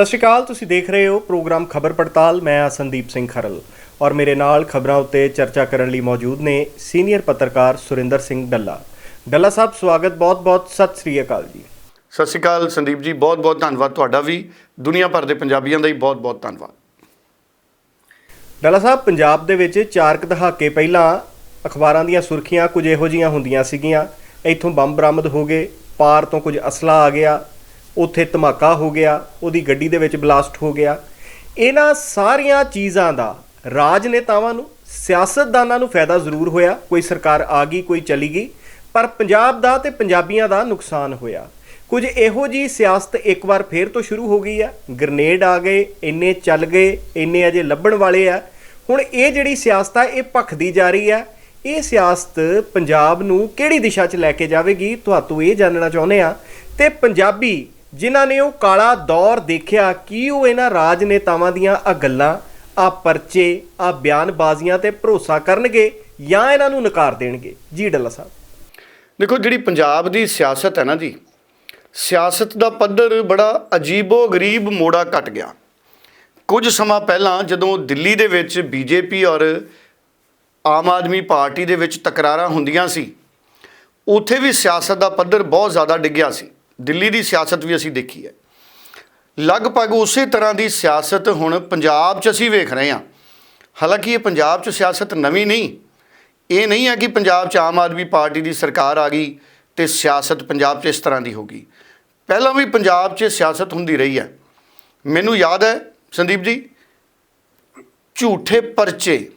ਸਤਿ ਸ਼੍ਰੀ ਅਕਾਲ ਤੁਸੀਂ ਦੇਖ ਰਹੇ ਹੋ ਪ੍ਰੋਗਰਾਮ ਖਬਰ ਪੜਤਾਲ ਮੈਂ ਹਾਂ ਸੰਦੀਪ ਸਿੰਘ ਖਰਲ। ਔਰ ਮੇਰੇ ਨਾਲ ਖਬਰਾਂ ਉੱਤੇ ਚਰਚਾ ਕਰਨ ਲਈ ਮੌਜੂਦ ਨੇ ਸੀਨੀਅਰ ਪੱਤਰਕਾਰ ਸੁਰਿੰਦਰ ਸਿੰਘ ਡੱਲਾ। ਡੱਲਾ ਸਾਹਿਬ ਸਵਾਗਤ ਬਹੁਤ-ਬਹੁਤ ਸਤਿ ਸ਼੍ਰੀ ਅਕਾਲ ਜੀ। ਸਤਿ ਸ਼੍ਰੀ ਅਕਾਲ ਸੰਦੀਪ ਜੀ ਬਹੁਤ ਬਹੁਤ ਧੰਨਵਾਦ ਤੁਹਾਡਾ ਵੀ। ਦੁਨੀਆ ਭਰ ਦੇ ਪੰਜਾਬੀਆਂ ਦਾ ਹੀ ਬਹੁਤ ਬਹੁਤ ਧੰਨਵਾਦ। ਡੱਲਾ ਸਾਹਿਬ ਪੰਜਾਬ ਦੇ ਵਿੱਚ ਚਾਰ ਕੁ ਦਹਾਕੇ ਪਹਿਲਾਂ ਅਖਬਾਰਾਂ ਦੀਆਂ ਸੁਰਖੀਆਂ ਕੁਝ ਇਹੋ ਜੀਆਂ ਹੁੰਦੀਆਂ ਸੀਗੀਆਂ। ਇੱਥੋਂ ਬੰਬ ਬਰਾਮਦ ਹੋ ਗਏ ਪਾਰ ਤੋਂ ਕੁਝ ਅਸਲਾ ਆ ਗਿਆ। ਉੱਥੇ ਧਮਾਕਾ ਹੋ ਗਿਆ, ਉਹਦੀ ਗੱਡੀ ਦੇ ਵਿੱਚ ਬਲਾਸਟ ਹੋ ਗਿਆ। ਇਹਨਾਂ ਸਾਰੀਆਂ ਚੀਜ਼ਾਂ ਦਾ ਰਾਜਨੇਤਾਵਾਂ ਨੂੰ, ਸਿਆਸਤਦਾਨਾਂ ਨੂੰ ਫਾਇਦਾ ਜ਼ਰੂਰ ਹੋਇਆ। ਕੋਈ ਸਰਕਾਰ ਆ ਗਈ, ਕੋਈ ਚਲੀ ਗਈ, ਪਰ ਪੰਜਾਬ ਦਾ ਤੇ ਪੰਜਾਬੀਆਂ ਦਾ ਨੁਕਸਾਨ ਹੋਇਆ। ਕੁਝ ਇਹੋ ਜੀ ਸਿਆਸਤ ਇੱਕ ਵਾਰ ਫੇਰ ਤੋਂ ਸ਼ੁਰੂ ਹੋ ਗਈ ਹੈ ਗ੍ਰਨੇਡ ਆ ਗਏ, ਇੰਨੇ ਚੱਲ ਗਏ, ਇੰਨੇ ਅਜੇ ਲੱਭਣ ਵਾਲੇ ਆ। ਹੁਣ ਇਹ ਜਿਹੜੀ ਸਿਆਸਤ ਆ, ਇਹ ਭਖਦੀ ਜਾ ਰਹੀ ਹੈ ਇਹ ਸਿਆਸਤ ਪੰਜਾਬ ਨੂੰ ਕਿਹੜੀ ਦਿਸ਼ਾ 'ਚ ਲੈ ਕੇ ਜਾਵੇਗੀ? ਤੁਹਾਨੂੰ ਇਹ ਜਾਣਨਾ ਚਾਹੁੰਦੇ ਆ। ਤੇ ਪੰਜਾਬੀ ਜਿਨ੍ਹਾਂ ਨੇ ਉਹ ਕਾਲਾ ਦੌਰ ਦੇਖਿਆ, ਕੀ ਉਹ ਇਹਨਾਂ ਰਾਜਨੇਤਾਵਾਂ ਦੀਆਂ ਆ ਗੱਲਾਂ ਆ ਪਰਚੇ ਆ ਬਿਆਨਬਾਜ਼ੀਆਂ ਤੇ ਭਰੋਸਾ ਕਰਨਗੇ ਜਾਂ ਇਹਨਾਂ ਨੂੰ ਨਕਾਰ ਦੇਣਗੇ? ਜੀ, ਡੱਲਾ ਸਾਹਿਬ। ਦੇਖੋ, ਜਿਹੜੀ ਪੰਜਾਬ ਦੀ ਸਿਆਸਤ ਹੈ ਨਾ ਜੀ, ਸਿਆਸਤ ਦਾ ਪੱਧਰ ਬੜਾ ਅਜੀਬੋ ਗਰੀਬ ਮੋੜਾ ਘਟ ਗਿਆ। ਕੁਝ ਸਮਾਂ ਪਹਿਲਾਂ ਜਦੋਂ ਦਿੱਲੀ ਦੇ ਵਿੱਚ ਬੀਜੇਪੀ ਔਰ ਆਮ ਆਦਮੀ ਪਾਰਟੀ ਦੇ ਵਿੱਚ ਤਕਰਾਰਾਂ ਹੁੰਦੀਆਂ ਸੀ, ਉੱਥੇ ਵੀ ਸਿਆਸਤ ਦਾ ਪੱਧਰ ਬਹੁਤ ਜ਼ਿਆਦਾ ਡਿੱਗਿਆ ਸੀ। ਦਿੱਲੀ ਦੀ ਸਿਆਸਤ ਵੀ ਅਸੀਂ ਦੇਖੀ ਹੈ। ਲਗਭਗ ਉਸੇ ਤਰ੍ਹਾਂ ਦੀ ਸਿਆਸਤ ਹੁਣ ਪੰਜਾਬ 'ਚ ਅਸੀਂ ਵੇਖ ਰਹੇ ਹਾਂ। ਹਾਲਾਂਕਿ ਇਹ ਪੰਜਾਬ 'ਚ ਸਿਆਸਤ ਨਵੀਂ ਨਹੀਂ, ਇਹ ਨਹੀਂ ਹੈ ਕਿ ਪੰਜਾਬ 'ਚ ਆਮ ਆਦਮੀ ਪਾਰਟੀ ਦੀ ਸਰਕਾਰ ਆ ਗਈ ਤੇ ਸਿਆਸਤ ਪੰਜਾਬ 'ਚ ਇਸ ਤਰ੍ਹਾਂ ਦੀ ਹੋ ਗਈ। ਪਹਿਲਾਂ ਵੀ ਪੰਜਾਬ 'ਚ ਸਿਆਸਤ ਹੁੰਦੀ ਰਹੀ ਹੈ। ਮੈਨੂੰ ਯਾਦ ਹੈ, ਸੰਦੀਪ ਜੀ, ਝੂਠੇ ਪਰਚੇ,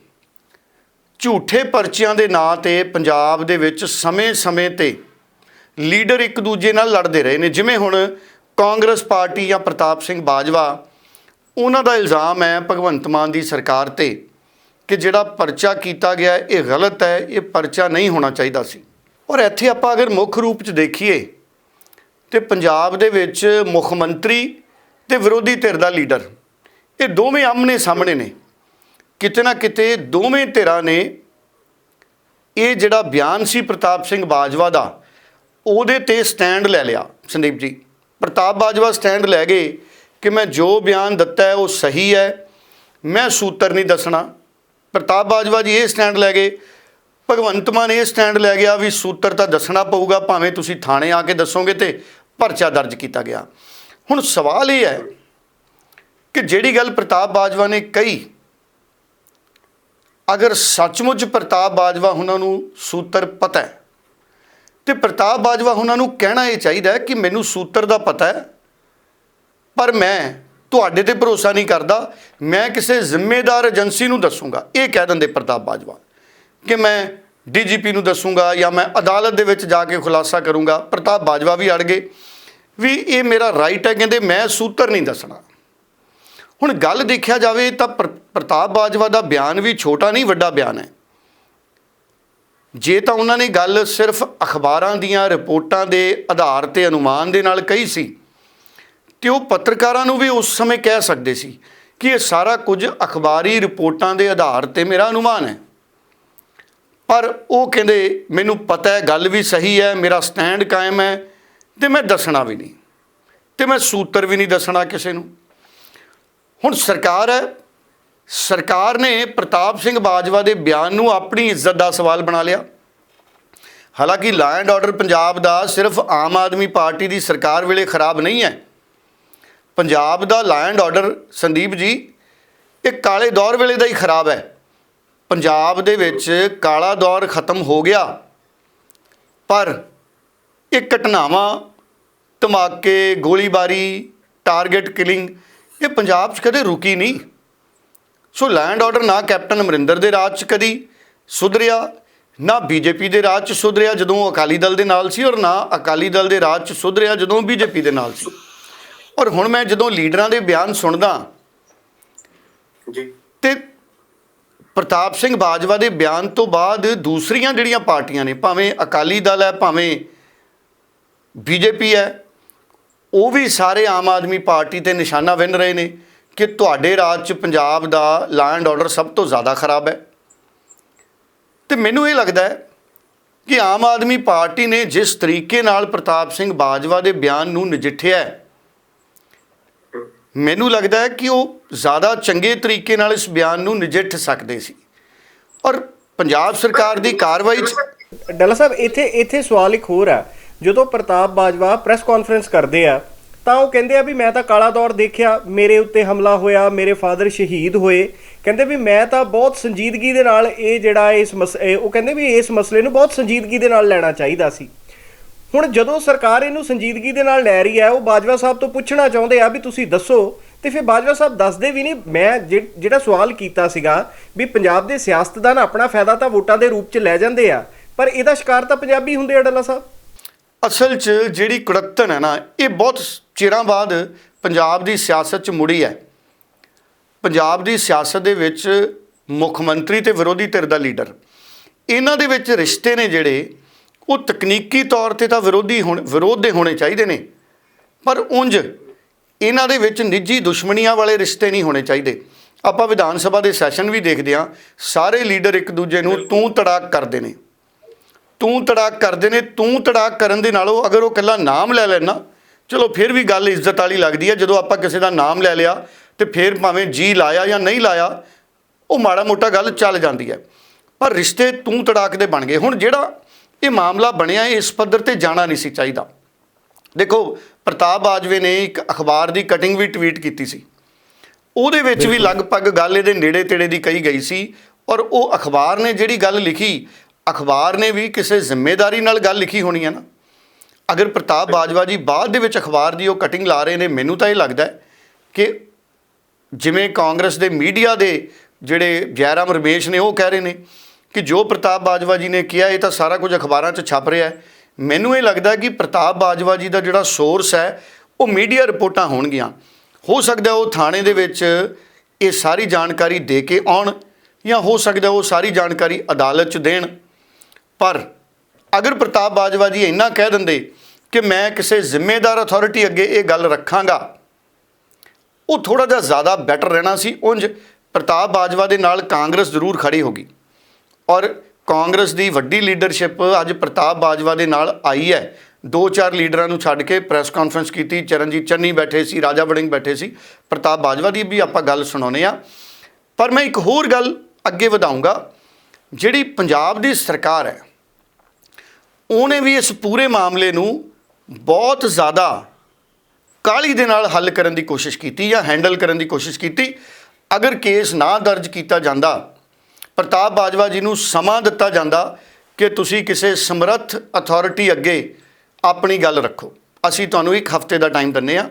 ਝੂਠੇ ਪਰਚਿਆਂ ਦੇ ਨਾਂ ਤੇ ਪੰਜਾਬ ਦੇ ਵਿੱਚ ਸਮੇਂ-ਸਮੇਂ ਤੇ ਲੀਡਰ ਇੱਕ ਦੂਜੇ ਨਾਲ ਲੜਦੇ ਰਹੇ ਨੇ। ਜਿਵੇਂ ਹੁਣ ਕਾਂਗਰਸ ਪਾਰਟੀ ਜਾਂ ਪ੍ਰਤਾਪ ਸਿੰਘ ਬਾਜਵਾ, ਉਹਨਾਂ ਦਾ ਇਲਜ਼ਾਮ ਹੈ ਭਗਵੰਤ ਮਾਨ ਦੀ ਸਰਕਾਰ ਤੇ ਕਿ ਜਿਹੜਾ ਪਰਚਾ ਕੀਤਾ ਗਿਆ, ਇਹ ਗਲਤ ਹੈ, ਇਹ ਪਰਚਾ ਨਹੀਂ ਹੋਣਾ ਚਾਹੀਦਾ ਸੀ। ਔਰ ਇੱਥੇ ਆਪਾਂ ਅਗਰ ਮੁੱਖ ਰੂਪ 'ਚ ਦੇਖੀਏ, ਤੇ ਪੰਜਾਬ ਦੇ ਵਿੱਚ ਮੁੱਖ ਮੰਤਰੀ ਤੇ ਵਿਰੋਧੀ ਧਿਰ ਦਾ ਲੀਡਰ, ਇਹ ਦੋਵੇਂ ਆਮਨੇ ਸਾਹਮਣੇ ਨੇ। ਕਿਤੇ ਨਾ ਕਿਤੇ ਦੋਵੇਂ ਧਿਰਾਂ ਨੇ ਇਹ ਜਿਹੜਾ ਬਿਆਨ ਸੀ ਪ੍ਰਤਾਪ ਸਿੰਘ ਬਾਜਵਾ ਦਾ ਉਹਦੇ ਤੇ ਸਟੈਂਡ ਲੈ ਲਿਆ, ਸੰਦੀਪ ਜੀ। ਪ੍ਰਤਾਪ ਬਾਜਵਾ ਸਟੈਂਡ ਲੈ ਗਏ ਕਿ ਮੈਂ ਜੋ ਬਿਆਨ ਦਿੱਤਾ ਹੈ ਉਹ ਸਹੀ ਹੈ, ਮੈਂ ਸੂਤਰ ਨਹੀਂ ਦੱਸਣਾ। ਪ੍ਰਤਾਪ ਬਾਜਵਾ ਜੀ ਇਹ ਸਟੈਂਡ ਲੈ ਗਏ। ਭਗਵੰਤ ਮਾਨ ਇਹ ਸਟੈਂਡ ਲੈ ਗਿਆ ਵੀ ਸੂਤਰ ਤਾਂ ਦੱਸਣਾ ਪਊਗਾ, ਭਾਵੇਂ ਤੁਸੀਂ ਥਾਣੇ ਆ ਕੇ ਦੱਸੋਗੇ ਤੇ ਪਰਚਾ ਦਰਜ ਕੀਤਾ ਗਿਆ। ਹੁਣ ਸਵਾਲ ਇਹ ਹੈ ਕਿ ਜਿਹੜੀ ਗੱਲ ਪ੍ਰਤਾਪ ਬਾਜਵਾ ਨੇ ਕਹੀ, ਅਗਰ ਸੱਚਮੁੱਚ ਪ੍ਰਤਾਪ ਬਾਜਵਾ, ਉਹਨਾਂ ਨੂੰ ਸੂਤਰ ਪਤਾ ਹੈ ਤੇ ਪ੍ਰਤਾਪ ਬਾਜਵਾ ਉਹਨਾਂ ਨੂੰ ਕਹਿਣਾ ਇਹ ਚਾਹੀਦਾ ਕਿ ਮੈਨੂੰ ਸੂਤਰ ਦਾ ਪਤਾ ਹੈ, ਪਰ ਮੈਂ ਤੁਹਾਡੇ ਤੇ ਭਰੋਸਾ ਨਹੀਂ ਕਰਦਾ, ਮੈਂ ਕਿਸੇ ਜ਼ਿੰਮੇਦਾਰ ਏਜੰਸੀ ਨੂੰ ਦੱਸੂਗਾ। ਇਹ ਕਹਿ ਦਿੰਦੇ ਪ੍ਰਤਾਪ ਬਾਜਵਾ ਕਿ ਮੈਂ ਡੀਜੀਪੀ ਨੂੰ ਦੱਸੂਗਾ ਜਾਂ ਮੈਂ ਅਦਾਲਤ ਦੇ ਵਿੱਚ ਜਾ ਕੇ ਖੁਲਾਸਾ ਕਰੂੰਗਾ। ਪ੍ਰਤਾਪ ਬਾਜਵਾ ਵੀ ਅੜ ਗਏ ਵੀ ਇਹ ਮੇਰਾ ਰਾਈਟ ਹੈ, ਕਹਿੰਦੇ ਮੈਂ ਸੂਤਰ ਨਹੀਂ ਦੱਸਣਾ। ਹੁਣ ਗੱਲ ਦੇਖਿਆ ਜਾਵੇ ਤਾਂ ਪ੍ਰਤਾਪ ਬਾਜਵਾ ਦਾ ਬਿਆਨ ਵੀ ਛੋਟਾ ਨਹੀਂ, ਵੱਡਾ ਬਿਆਨ ਹੈ। ਜੇ ਤਾਂ ਉਹਨਾਂ ਨੇ ਗੱਲ ਸਿਰਫ ਅਖਬਾਰਾਂ ਦੀਆਂ ਰਿਪੋਰਟਾਂ ਦੇ ਆਧਾਰ ਤੇ ਅਨੁਮਾਨ ਦੇ ਨਾਲ ਕਹੀ ਸੀ, ਤੇ ਉਹ ਪੱਤਰਕਾਰਾਂ ਨੂੰ ਵੀ ਉਸ ਸਮੇਂ ਕਹਿ ਸਕਦੇ ਸੀ ਕਿ ਇਹ ਸਾਰਾ ਕੁਝ ਅਖਬਾਰੀ ਰਿਪੋਰਟਾਂ ਦੇ ਆਧਾਰ ਤੇ ਮੇਰਾ ਅਨੁਮਾਨ ਹੈ। ਪਰ ਉਹ ਕਹਿੰਦੇ, ਮੈਨੂੰ ਪਤਾ ਹੈ, ਗੱਲ ਵੀ ਸਹੀ ਹੈ, ਮੇਰਾ ਸਟੈਂਡ ਕਾਇਮ ਹੈ ਤੇ ਮੈਂ ਦੱਸਣਾ ਵੀ ਨਹੀਂ, ਤੇ ਮੈਂ ਸੂਤਰ ਵੀ ਨਹੀਂ ਦੱਸਣਾ ਕਿਸੇ ਨੂੰ। ਹੁਣ ਸਰਕਾਰ ਹੈ ਸਰਕਾਰ ਨੇ ਪ੍ਰਤਾਪ ਸਿੰਘ ਬਾਜਵਾ ਦੇ ਬਿਆਨ ਨੂੰ ਆਪਣੀ ਇੱਜ਼ਤ ਦਾ ਸਵਾਲ ਬਣਾ ਲਿਆ। ਹਾਲਾਂਕਿ ਲਾ ਐਂਡ ਆਰਡਰ ਪੰਜਾਬ ਦਾ ਸਿਰਫ ਆਮ ਆਦਮੀ ਪਾਰਟੀ ਦੀ ਸਰਕਾਰ ਵੇਲੇ ਖਰਾਬ ਨਹੀਂ ਹੈ। ਪੰਜਾਬ ਦਾ law and order Sandeep ji, ਇਹ ਕਾਲੇ ਦੌਰ ਵੇਲੇ ਦਾ ਹੀ ਖਰਾਬ ਹੈ। ਪੰਜਾਬ ਦੇ ਵਿੱਚ ਕਾਲਾ ਦੌਰ ਖਤਮ ਹੋ ਗਿਆ। ਪਰ ਇਹ ਘਟਨਾਵਾਂ, ਧਮਾਕੇ, ਗੋਲੀਬਾਰੀ ਟਾਰਗੇਟ ਕਿਲਿੰਗ ਇਹ ਪੰਜਾਬ 'ਚ ਕਦੇ ਰੁਕੀ ਨਹੀਂ। ਸੋ ਲੈਂਡ ਆਰਡਰ ਨਾ ਕੈਪਟਨ ਅਮਰਿੰਦਰ ਦੇ ਰਾਜ 'ਚ ਕਦੀ ਸੁਧਰਿਆ ਨਾ ਬੀਜੇਪੀ ਦੇ ਰਾਜ 'ਚ ਸੁਧਰਿਆ ਜਦੋਂ ਅਕਾਲੀ ਦਲ ਦੇ ਨਾਲ ਸੀ ਔਰ ਨਾ ਅਕਾਲੀ ਦਲ ਦੇ ਰਾਜ 'ਚ ਸੁਧਰਿਆ ਜਦੋਂ ਬੀਜੇਪੀ ਦੇ ਨਾਲ ਸੀ। ਔਰ ਹੁਣ ਮੈਂ ਜਦੋਂ ਲੀਡਰਾਂ ਦੇ ਬਿਆਨ ਸੁਣਦਾ ਜੀ। ਤੇ ਪ੍ਰਤਾਪ ਸਿੰਘ ਬਾਜਵਾ ਦੇ ਬਿਆਨ ਤੋਂ ਬਾਅਦ ਦੂਸਰੀਆਂ ਜਿਹੜੀਆਂ ਪਾਰਟੀਆਂ ਨੇ ਭਾਵੇਂ ਅਕਾਲੀ ਦਲ ਹੈ ਭਾਵੇਂ ਬੀਜੇਪੀ ਹੈ ਉਹ ਵੀ ਸਾਰੇ ਆਮ ਆਦਮੀ ਪਾਰਟੀ ਤੇ ਨਿਸ਼ਾਨਾ ਵਿੰਨ ਰਹੇ ਨੇ। ਕਿ ਤੁਹਾਡੇ ਰਾਜ 'ਚ ਪੰਜਾਬ ਦਾ ਲਾ ਐਂਡ ਆਰਡਰ ਸਭ ਤੋਂ ਜ਼ਿਆਦਾ ਖਰਾਬ ਹੈ। ਤੇ ਮੈਨੂੰ ਇਹ ਲੱਗਦਾ ਹੈ ਕਿ ਆਮ ਆਦਮੀ ਪਾਰਟੀ ਨੇ ਜਿਸ ਤਰੀਕੇ ਨਾਲ ਪ੍ਰਤਾਪ ਸਿੰਘ ਬਾਜਵਾ ਦੇ ਬਿਆਨ ਨੂੰ ਨਜਿੱਠਿਆ ਮੈਨੂੰ ਲੱਗਦਾ ਹੈ ਕਿ ਉਹ ਜ਼ਿਆਦਾ ਚੰਗੇ ਤਰੀਕੇ ਨਾਲ ਇਸ ਬਿਆਨ ਨੂੰ ਨਜਿੱਠ ਸਕਦੇ ਸੀ। ਔਰ ਪੰਜਾਬ ਸਰਕਾਰ ਦੀ ਕਾਰਵਾਈ 'ਚ ਡੱਲਾ ਸਾਹਿਬ, ਇੱਥੇ ਇੱਥੇ ਸਵਾਲ ਇੱਕ ਹੋਰ ਆ। ਜਦੋਂ ਪ੍ਰਤਾਪ ਬਾਜਵਾ ਪ੍ਰੈਸ ਕਾਨਫਰੰਸ ਕਰਦੇ ਆ ਤਾਂ ਉਹ ਕਹਿੰਦੇ ਆ ਵੀ ਮੈਂ ਤਾਂ ਕਾਲਾ ਦੌਰ ਦੇਖਿਆ, ਮੇਰੇ ਉੱਤੇ ਹਮਲਾ ਹੋਇਆ, ਮੇਰੇ ਫਾਦਰ ਸ਼ਹੀਦ ਹੋਏ। ਕਹਿੰਦੇ ਵੀ ਮੈਂ ਤਾਂ ਬਹੁਤ ਸੰਜੀਦਗੀ ਦੇ ਨਾਲ ਇਹ ਜਿਹੜਾ ਇਸ ਮਸ- ਉਹ ਕਹਿੰਦੇ ਵੀ ਇਸ ਮਸਲੇ ਨੂੰ ਬਹੁਤ ਸੰਜੀਦਗੀ ਦੇ ਨਾਲ ਲੈਣਾ ਚਾਹੀਦਾ ਸੀ। ਹੁਣ ਜਦੋਂ ਸਰਕਾਰ ਇਹਨੂੰ ਸੰਜੀਦਗੀ ਦੇ ਨਾਲ ਲੈ ਰਹੀ ਹੈ, ਉਹ ਬਾਜਵਾ ਸਾਹਿਬ ਤੋਂ ਪੁੱਛਣਾ ਚਾਹੁੰਦੇ ਆ ਵੀ ਤੁਸੀਂ ਦੱਸੋ, ਤੇ ਫਿਰ ਬਾਜਵਾ ਸਾਹਿਬ ਦੱਸਦੇ ਵੀ ਨਹੀਂ, ਮੈਂ ਜਿ- ਜਿਹੜਾ ਸਵਾਲ ਕੀਤਾ ਸੀਗਾ ਵੀ ਪੰਜਾਬ ਦੇ ਸਿਆਸਤਦਾਨ ਆਪਣਾ ਫਾਇਦਾ ਤਾਂ ਵੋਟਾਂ ਦੇ ਰੂਪ 'ਚ ਲੈ ਜਾਂਦੇ ਆ, ਪਰ ਇਹਦਾ ਸ਼ਿਕਾਰ ਤਾਂ ਪੰਜਾਬੀ ਹੁੰਦੇ ਆ ਡੱਲਾ ਸਾਹਿਬ। ਅਸਲ 'ਚ ਜਿਹੜੀ ਕੁੜੱਤਣ ਹੈ ਨਾ, ਇਹ ਬਹੁਤ ਚਿਰਾਂ ਬਾਅਦ ਪੰਜਾਬ ਦੀ ਸਿਆਸਤ 'ਚ ਮੁੜੀ ਹੈ। ਪੰਜਾਬ ਦੀ ਸਿਆਸਤ ਦੇ ਵਿੱਚ ਮੁੱਖ ਮੰਤਰੀ ਤੇ ਵਿਰੋਧੀ ਧਿਰ ਦਾ ਲੀਡਰ। ਇਹਨਾਂ ਦੇ ਵਿੱਚ ਰਿਸ਼ਤੇ ਨੇ ਜਿਹੜੇ, ਉਹ ਤਕਨੀਕੀ ਤੌਰ ਤੇ ਤਾਂ ਵਿਰੋਧੀ ਹੋਣ, ਵਿਰੋਧ ਦੇ ਹੋਣੇ ਚਾਹੀਦੇ ਨੇ। ਪਰ ਉਂਝ ਇਹਨਾਂ ਦੇ ਵਿੱਚ ਨਿੱਜੀ ਦੁਸ਼ਮਣੀਆਂ ਵਾਲੇ ਰਿਸ਼ਤੇ ਨਹੀਂ ਹੋਣੇ ਚਾਹੀਦੇ। ਆਪਾਂ ਵਿਧਾਨ ਸਭਾ ਦੇ ਸੈਸ਼ਨ ਵੀ ਦੇਖਦੇ ਹਾਂ, ਸਾਰੇ ਲੀਡਰ ਇੱਕ ਦੂਜੇ ਨੂੰ ਤੂੰ ਤੜਾਕ ਕਰਦੇ ਨੇ। ਤੂੰ ਤੜਾਕ ਕਰਦੇ ਨੇ ਤੂੰ ਤੜਾਕ ਕਰਨ ਦੇ ਨਾਲੋਂ ਅਗਰ ਉਹ ਕੱਲਾ ਨਾਮ ਲੈ ਲੈਣਾ ਚਲੋ ਫਿਰ ਵੀ ਗੱਲ ਇੱਜ਼ਤ ਵਾਲੀ ਲੱਗਦੀ ਹੈ ਜਦੋਂ ਆਪਾਂ ਕਿਸੇ ਦਾ ਨਾਮ ਲੈ ਲਿਆ ਤੇ ਫਿਰ ਭਾਵੇਂ ਜੀ ਲਾਇਆ ਜਾਂ ਨਹੀਂ ਲਾਇਆ ਉਹ ਮਾੜਾ ਮੋਟਾ ਗੱਲ ਚੱਲ ਜਾਂਦੀ ਹੈ। ਪਰ ਰਿਸ਼ਤੇ ਤੂੰ ਤੜਾਕ ਦੇ ਬਣ ਗਏ। ਹੁਣ ਜਿਹੜਾ ਇਹ ਮਾਮਲਾ ਬਣਿਆ ਇਸ ਪੱਧਰ ਤੇ ਜਾਣਾ ਨਹੀਂ ਸੀ ਚਾਹੀਦਾ। ਦੇਖੋ ਪ੍ਰਤਾਪ ਬਾਜਵੇ ਨੇ ਇੱਕ ਅਖਬਾਰ ਦੀ ਕਟਿੰਗ ਵੀ ਟਵੀਟ ਕੀਤੀ ਸੀ। ਉਹਦੇ ਵਿੱਚ ਵੀ ਲਗਭਗ ਗੱਲ ਇਹਦੇ ਨੇੜੇ ਤੇੜੇ ਦੀ ਕਹੀ ਗਈ ਸੀ ਔਰ ਉਹ ਅਖਬਾਰ ਨੇ ਜਿਹੜੀ ਗੱਲ ਲਿਖੀ ਅਖਬਾਰ ਨੇ ਵੀ ਕਿਸੇ ਜ਼ਿੰਮੇਵਾਰੀ ਨਾਲ ਗੱਲ ਲਿਖੀ ਹੋਣੀ ਹੈ ਨਾ। ਅਗਰ ਪ੍ਰਤਾਪ ਬਾਜਵਾ ਜੀ ਬਾਅਦ ਦੇ ਵਿੱਚ ਅਖਬਾਰ ਦੀ ਉਹ ਕਟਿੰਗ ਲਾ ਰਹੇ ਨੇ, ਮੈਨੂੰ ਤਾਂ ਇਹ ਲੱਗਦਾ ਹੈ ਕਿ ਜਿਵੇਂ ਕਾਂਗਰਸ ਦੇ ਮੀਡੀਆ ਦੇ ਜਿਹੜੇ ਜੈਰਾਮ ਰਮੇਸ਼ ਨੇ, ਉਹ ਕਹਿ ਰਹੇ ਨੇ ਕਿ ਜੋ ਪ੍ਰਤਾਪ ਬਾਜਵਾ ਜੀ ਨੇ ਕਿਹਾ, ਇਹ ਤਾਂ ਸਾਰਾ ਕੁਝ ਅਖਬਾਰਾਂ 'ਚ ਛਪ ਰਿਹਾ ਹੈ। ਮੈਨੂੰ ਇਹ ਲੱਗਦਾ ਕਿ ਪ੍ਰਤਾਪ ਬਾਜਵਾ ਜੀ ਦਾ ਜਿਹੜਾ ਸੋਰਸ ਹੈ, ਉਹ ਮੀਡੀਆ ਰਿਪੋਰਟਾਂ ਹੋਣਗੀਆਂ। ਹੋ ਸਕਦਾ ਉਹ ਥਾਣੇ ਦੇ ਵਿੱਚ ਇਹ ਸਾਰੀ ਜਾਣਕਾਰੀ ਦੇ ਕੇ ਆਉਣ ਜਾਂ ਹੋ ਸਕਦਾ ਉਹ ਸਾਰੀ ਜਾਣਕਾਰੀ ਅਦਾਲਤ 'ਚ ਦੇਣ। ਪਰ ਅਗਰ ਪ੍ਰਤਾਪ ਬਾਜਵਾ ਜੀ ਇੰਨਾ ਕਹਿ ਦਿੰਦੇ ਕਿ ਮੈਂ ਕਿਸੇ ਜ਼ਿੰਮੇਦਾਰ ਅਥਾਰਟੀ ਅੱਗੇ ਇਹ ਗੱਲ ਰੱਖਾਂਗਾ, ਉਹ ਥੋੜਾ ਜਿਹਾ ਜ਼ਿਆਦਾ ਬੈਟਰ ਰਹਿਣਾ ਸੀ। ਉਂਝ ਪ੍ਰਤਾਪ ਬਾਜਵਾ ਦੇ ਨਾਲ ਕਾਂਗਰਸ ਜ਼ਰੂਰ ਖੜੀ ਹੋਗੀ ਔਰ ਕਾਂਗਰਸ ਦੀ ਵੱਡੀ ਲੀਡਰਸ਼ਿਪ ਅੱਜ ਪ੍ਰਤਾਪ ਬਾਜਵਾ ਦੇ ਨਾਲ ਆਈ ਹੈ। ਦੋ ਚਾਰ ਲੀਡਰਾਂ ਨੂੰ ਛੱਡ ਕੇ ਪ੍ਰੈਸ ਕਾਨਫਰੰਸ ਕੀਤੀ, ਚਰਨਜੀਤ ਚੰਨੀ ਬੈਠੇ ਸੀ, ਰਾਜਾ ਵੜਿੰਗ ਬੈਠੇ ਸੀ। ਪ੍ਰਤਾਪ ਬਾਜਵਾ ਦੀ ਵੀ ਆਪਾਂ ਗੱਲ ਸੁਣਾਉਨੇ ਆ ਪਰ ਮੈਂ ਇੱਕ ਹੋਰ ਗੱਲ ਅੱਗੇ ਵਧਾਉਂਗਾ ਜਿਹੜੀ ਪੰਜਾਬ ਦੀ ਸਰਕਾਰ ਹੈ ਉਹਨੇ ਵੀ ਇਸ ਪੂਰੇ ਮਾਮਲੇ ਨੂੰ ਬਹੁਤ ਜ਼ਿਆਦਾ ਕਾਲੀ ਦੇ ਨਾਲ ਹੱਲ ਕਰਨ ਦੀ ਕੋਸ਼ਿਸ਼ ਕੀਤੀ ਜਾਂ ਹੈਂਡਲ ਕਰਨ ਦੀ ਕੋਸ਼ਿਸ਼ ਕੀਤੀ। ਅਗਰ ਕੇਸ ਨਾ ਦਰਜ ਕੀਤਾ ਜਾਂਦਾ, ਪ੍ਰਤਾਪ ਬਾਜਵਾ ਜੀ ਨੂੰ ਸਮਾਂ ਦਿੱਤਾ ਜਾਂਦਾ ਕਿ ਤੁਸੀਂ ਕਿਸੇ ਸਮਰੱਥ ਅਥਾਰਟੀ ਅੱਗੇ ਆਪਣੀ ਗੱਲ ਰੱਖੋ। ਅਸੀਂ ਤੁਹਾਨੂੰ ਇੱਕ ਹਫ਼ਤੇ ਦਾ ਟਾਈਮ ਦਿੰਨੇ ਆ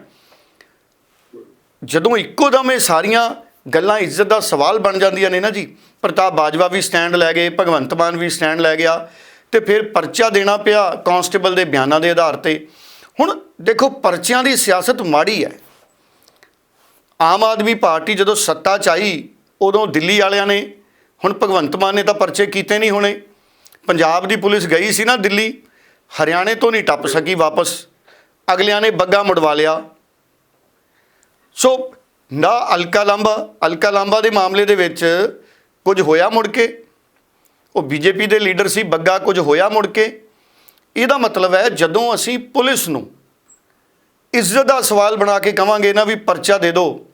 ਜਦੋਂ ਇੱਕੋ ਦਮ ਇਹ ਸਾਰੀਆਂ ਗੱਲਾਂ ਇੱਜ਼ਤ ਦਾ ਸਵਾਲ ਬਣ ਜਾਂਦੀਆਂ ਨੇ ਨਾ ਜੀ, ਪ੍ਰਤਾਪ ਬਾਜਵਾ ਵੀ ਸਟੈਂਡ ਲੈ ਗਏ, ਭਗਵੰਤ ਮਾਨ ਵੀ ਸਟੈਂਡ ਲੈ ਗਿਆ ਤੇ ਫਿਰ ਪਰਚਾ ਦੇਣਾ ਪਿਆ ਕਾਂਸਟੇਬਲ ਦੇ ਬਿਆਨਾਂ ਦੇ ਆਧਾਰ ਤੇ। ਹੁਣ ਦੇਖੋ, ਪਰਚਿਆਂ ਦੀ ਸਿਆਸਤ ਮਾੜੀ ਹੈ। ਆਮ ਆਦਮੀ ਪਾਰਟੀ ਜਦੋਂ ਸੱਤਾ 'ਚ ਆਈ, ਉਦੋਂ ਦਿੱਲੀ ਵਾਲਿਆਂ ਨੇ, ਹੁਣ ਭਗਵੰਤ ਮਾਨ ਨੇ ਤਾਂ ਪਰਚੇ ਕੀਤੇ ਨਹੀਂ ਹੋਣੇ। ਪੰਜਾਬ ਦੀ ਪੁਲਿਸ ਗਈ ਸੀ ਨਾ ਦਿੱਲੀ, ਹਰਿਆਣੇ ਤੋਂ ਨਹੀਂ ਟੱਪ ਸਕੀ ਵਾਪਸ। ਅਗਲਿਆਂ ਨੇ ਬੱਗਾ ਮੁੜਵਾ ਲਿਆ। ਸੋ ਨਾ ਅਲਕਾ ਲਾਂਬਾ ਅਲਕਾ ਲਾਂਬਾ ਦੇ ਮਾਮਲੇ ਦੇ ਵਿੱਚ ਕੁਝ ਹੋਇਆ ਮੁੜ ਕੇ? ਉਹ ਬੀਜੇਪੀ ਦੇ ਲੀਡਰ ਸੀ ਬੱਗਾ ਕੁਝ ਹੋਇਆ ਮੁੜ ਕੇ। ਇਹਦਾ ਮਤਲਬ ਹੈ ਜਦੋਂ ਅਸੀਂ ਪੁਲਿਸ ਨੂੰ ਇੱਜ਼ਤ ਦਾ ਸਵਾਲ ਬਣਾ ਕੇ ਕਵਾਂਗੇ ਨਾ ਵੀ ਪਰਚਾ ਦੇ ਦਿਓ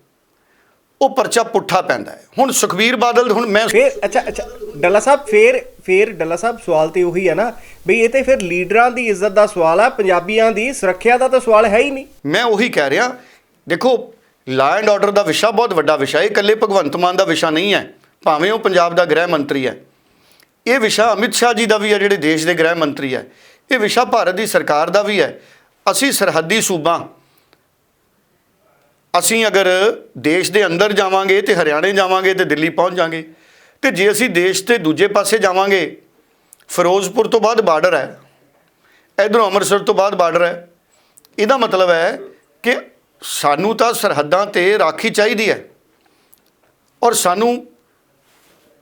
ਉਹ ਪਰਚਾ ਪੁੱਠਾ ਪੈਂਦਾ ਹੈ। ਹੁਣ ਸੁਖਬੀਰ ਬਾਦਲ ਹੁਣ ਮੈਂ ਫੇਰ ਅੱਛਾ ਅੱਛਾ ਡੱਲਾ ਸਾਹਿਬ ਫੇਰ ਫੇਰ ਡੱਲਾ ਸਾਹਿਬ ਸਵਾਲ ਤੇ ਉਹੀ ਹੈ ਨਾ ਬਈ ਇਹ ਤੇ ਫਿਰ ਲੀਡਰਾਂ ਦੀ ਇੱਜ਼ਤ ਦਾ ਸਵਾਲ ਆ ਪੰਜਾਬੀਆਂ ਦੀ ਸੁਰੱਖਿਆ ਦਾ ਤਾਂ ਸਵਾਲ ਹੈ ਹੀ ਨਹੀਂ। ਮੈਂ ਉਹੀ ਕਹਿ ਰਿਹਾ ਦੇਖੋ ਲਾ ਐਂਡ ਆਰਡਰ ਦਾ ਵਿਸ਼ਾ ਬਹੁਤ ਵੱਡਾ ਵਿਸ਼ਾ ਹੈ ਇਕੱਲੇ ਭਗਵੰਤ ਮਾਨ ਦਾ ਵਿਸ਼ਾ ਨਹੀਂ ਹੈ ਭਾਵੇਂ ਉਹ ਪੰਜਾਬ ਦਾ ਗ੍ਰਹਿ ਮੰਤਰੀ ਹੈ। ਇਹ ਵਿਸ਼ਾ ਅਮਿਤ ਸ਼ਾਹ ਜੀ ਦਾ ਵੀ ਹੈ, ਜਿਹੜੇ ਦੇਸ਼ ਦੇ ਗ੍ਰਹਿ ਮੰਤਰੀ ਹੈ। ਇਹ ਵਿਸ਼ਾ ਭਾਰਤ ਦੀ ਸਰਕਾਰ ਦਾ ਵੀ ਹੈ। ਅਸੀਂ ਸਰਹੱਦੀ ਸੂਬਾਂ। ਅਸੀਂ ਅਗਰ ਦੇਸ਼ ਦੇ ਅੰਦਰ ਜਾਵਾਂਗੇ ਤੇ ਹਰਿਆਣੇ ਜਾਵਾਂਗੇ ਤੇ ਦਿੱਲੀ ਪਹੁੰਚ ਜਾਵਾਂਗੇ। ਤੇ ਜੇ ਅਸੀਂ ਦੇਸ਼ ਦੇ ਦੂਜੇ ਪਾਸੇ ਜਾਵਾਂਗੇ, ਫਿਰੋਜ਼ਪੁਰ ਤੋਂ ਬਾਅਦ ਬਾਰਡਰ ਹੈ। ਇਧਰੋਂ ਅੰਮ੍ਰਿਤਸਰ ਤੋਂ ਬਾਅਦ ਬਾਰਡਰ ਹੈ। ਇਹਦਾ ਮਤਲਬ ਹੈ ਕਿ ਸਾਨੂੰ ਤਾਂ ਸਰਹੱਦਾਂ ਤੇ ਰਾਖੀ ਚਾਹੀਦੀ ਹੈ। ਔਰ ਸਾਨੂੰ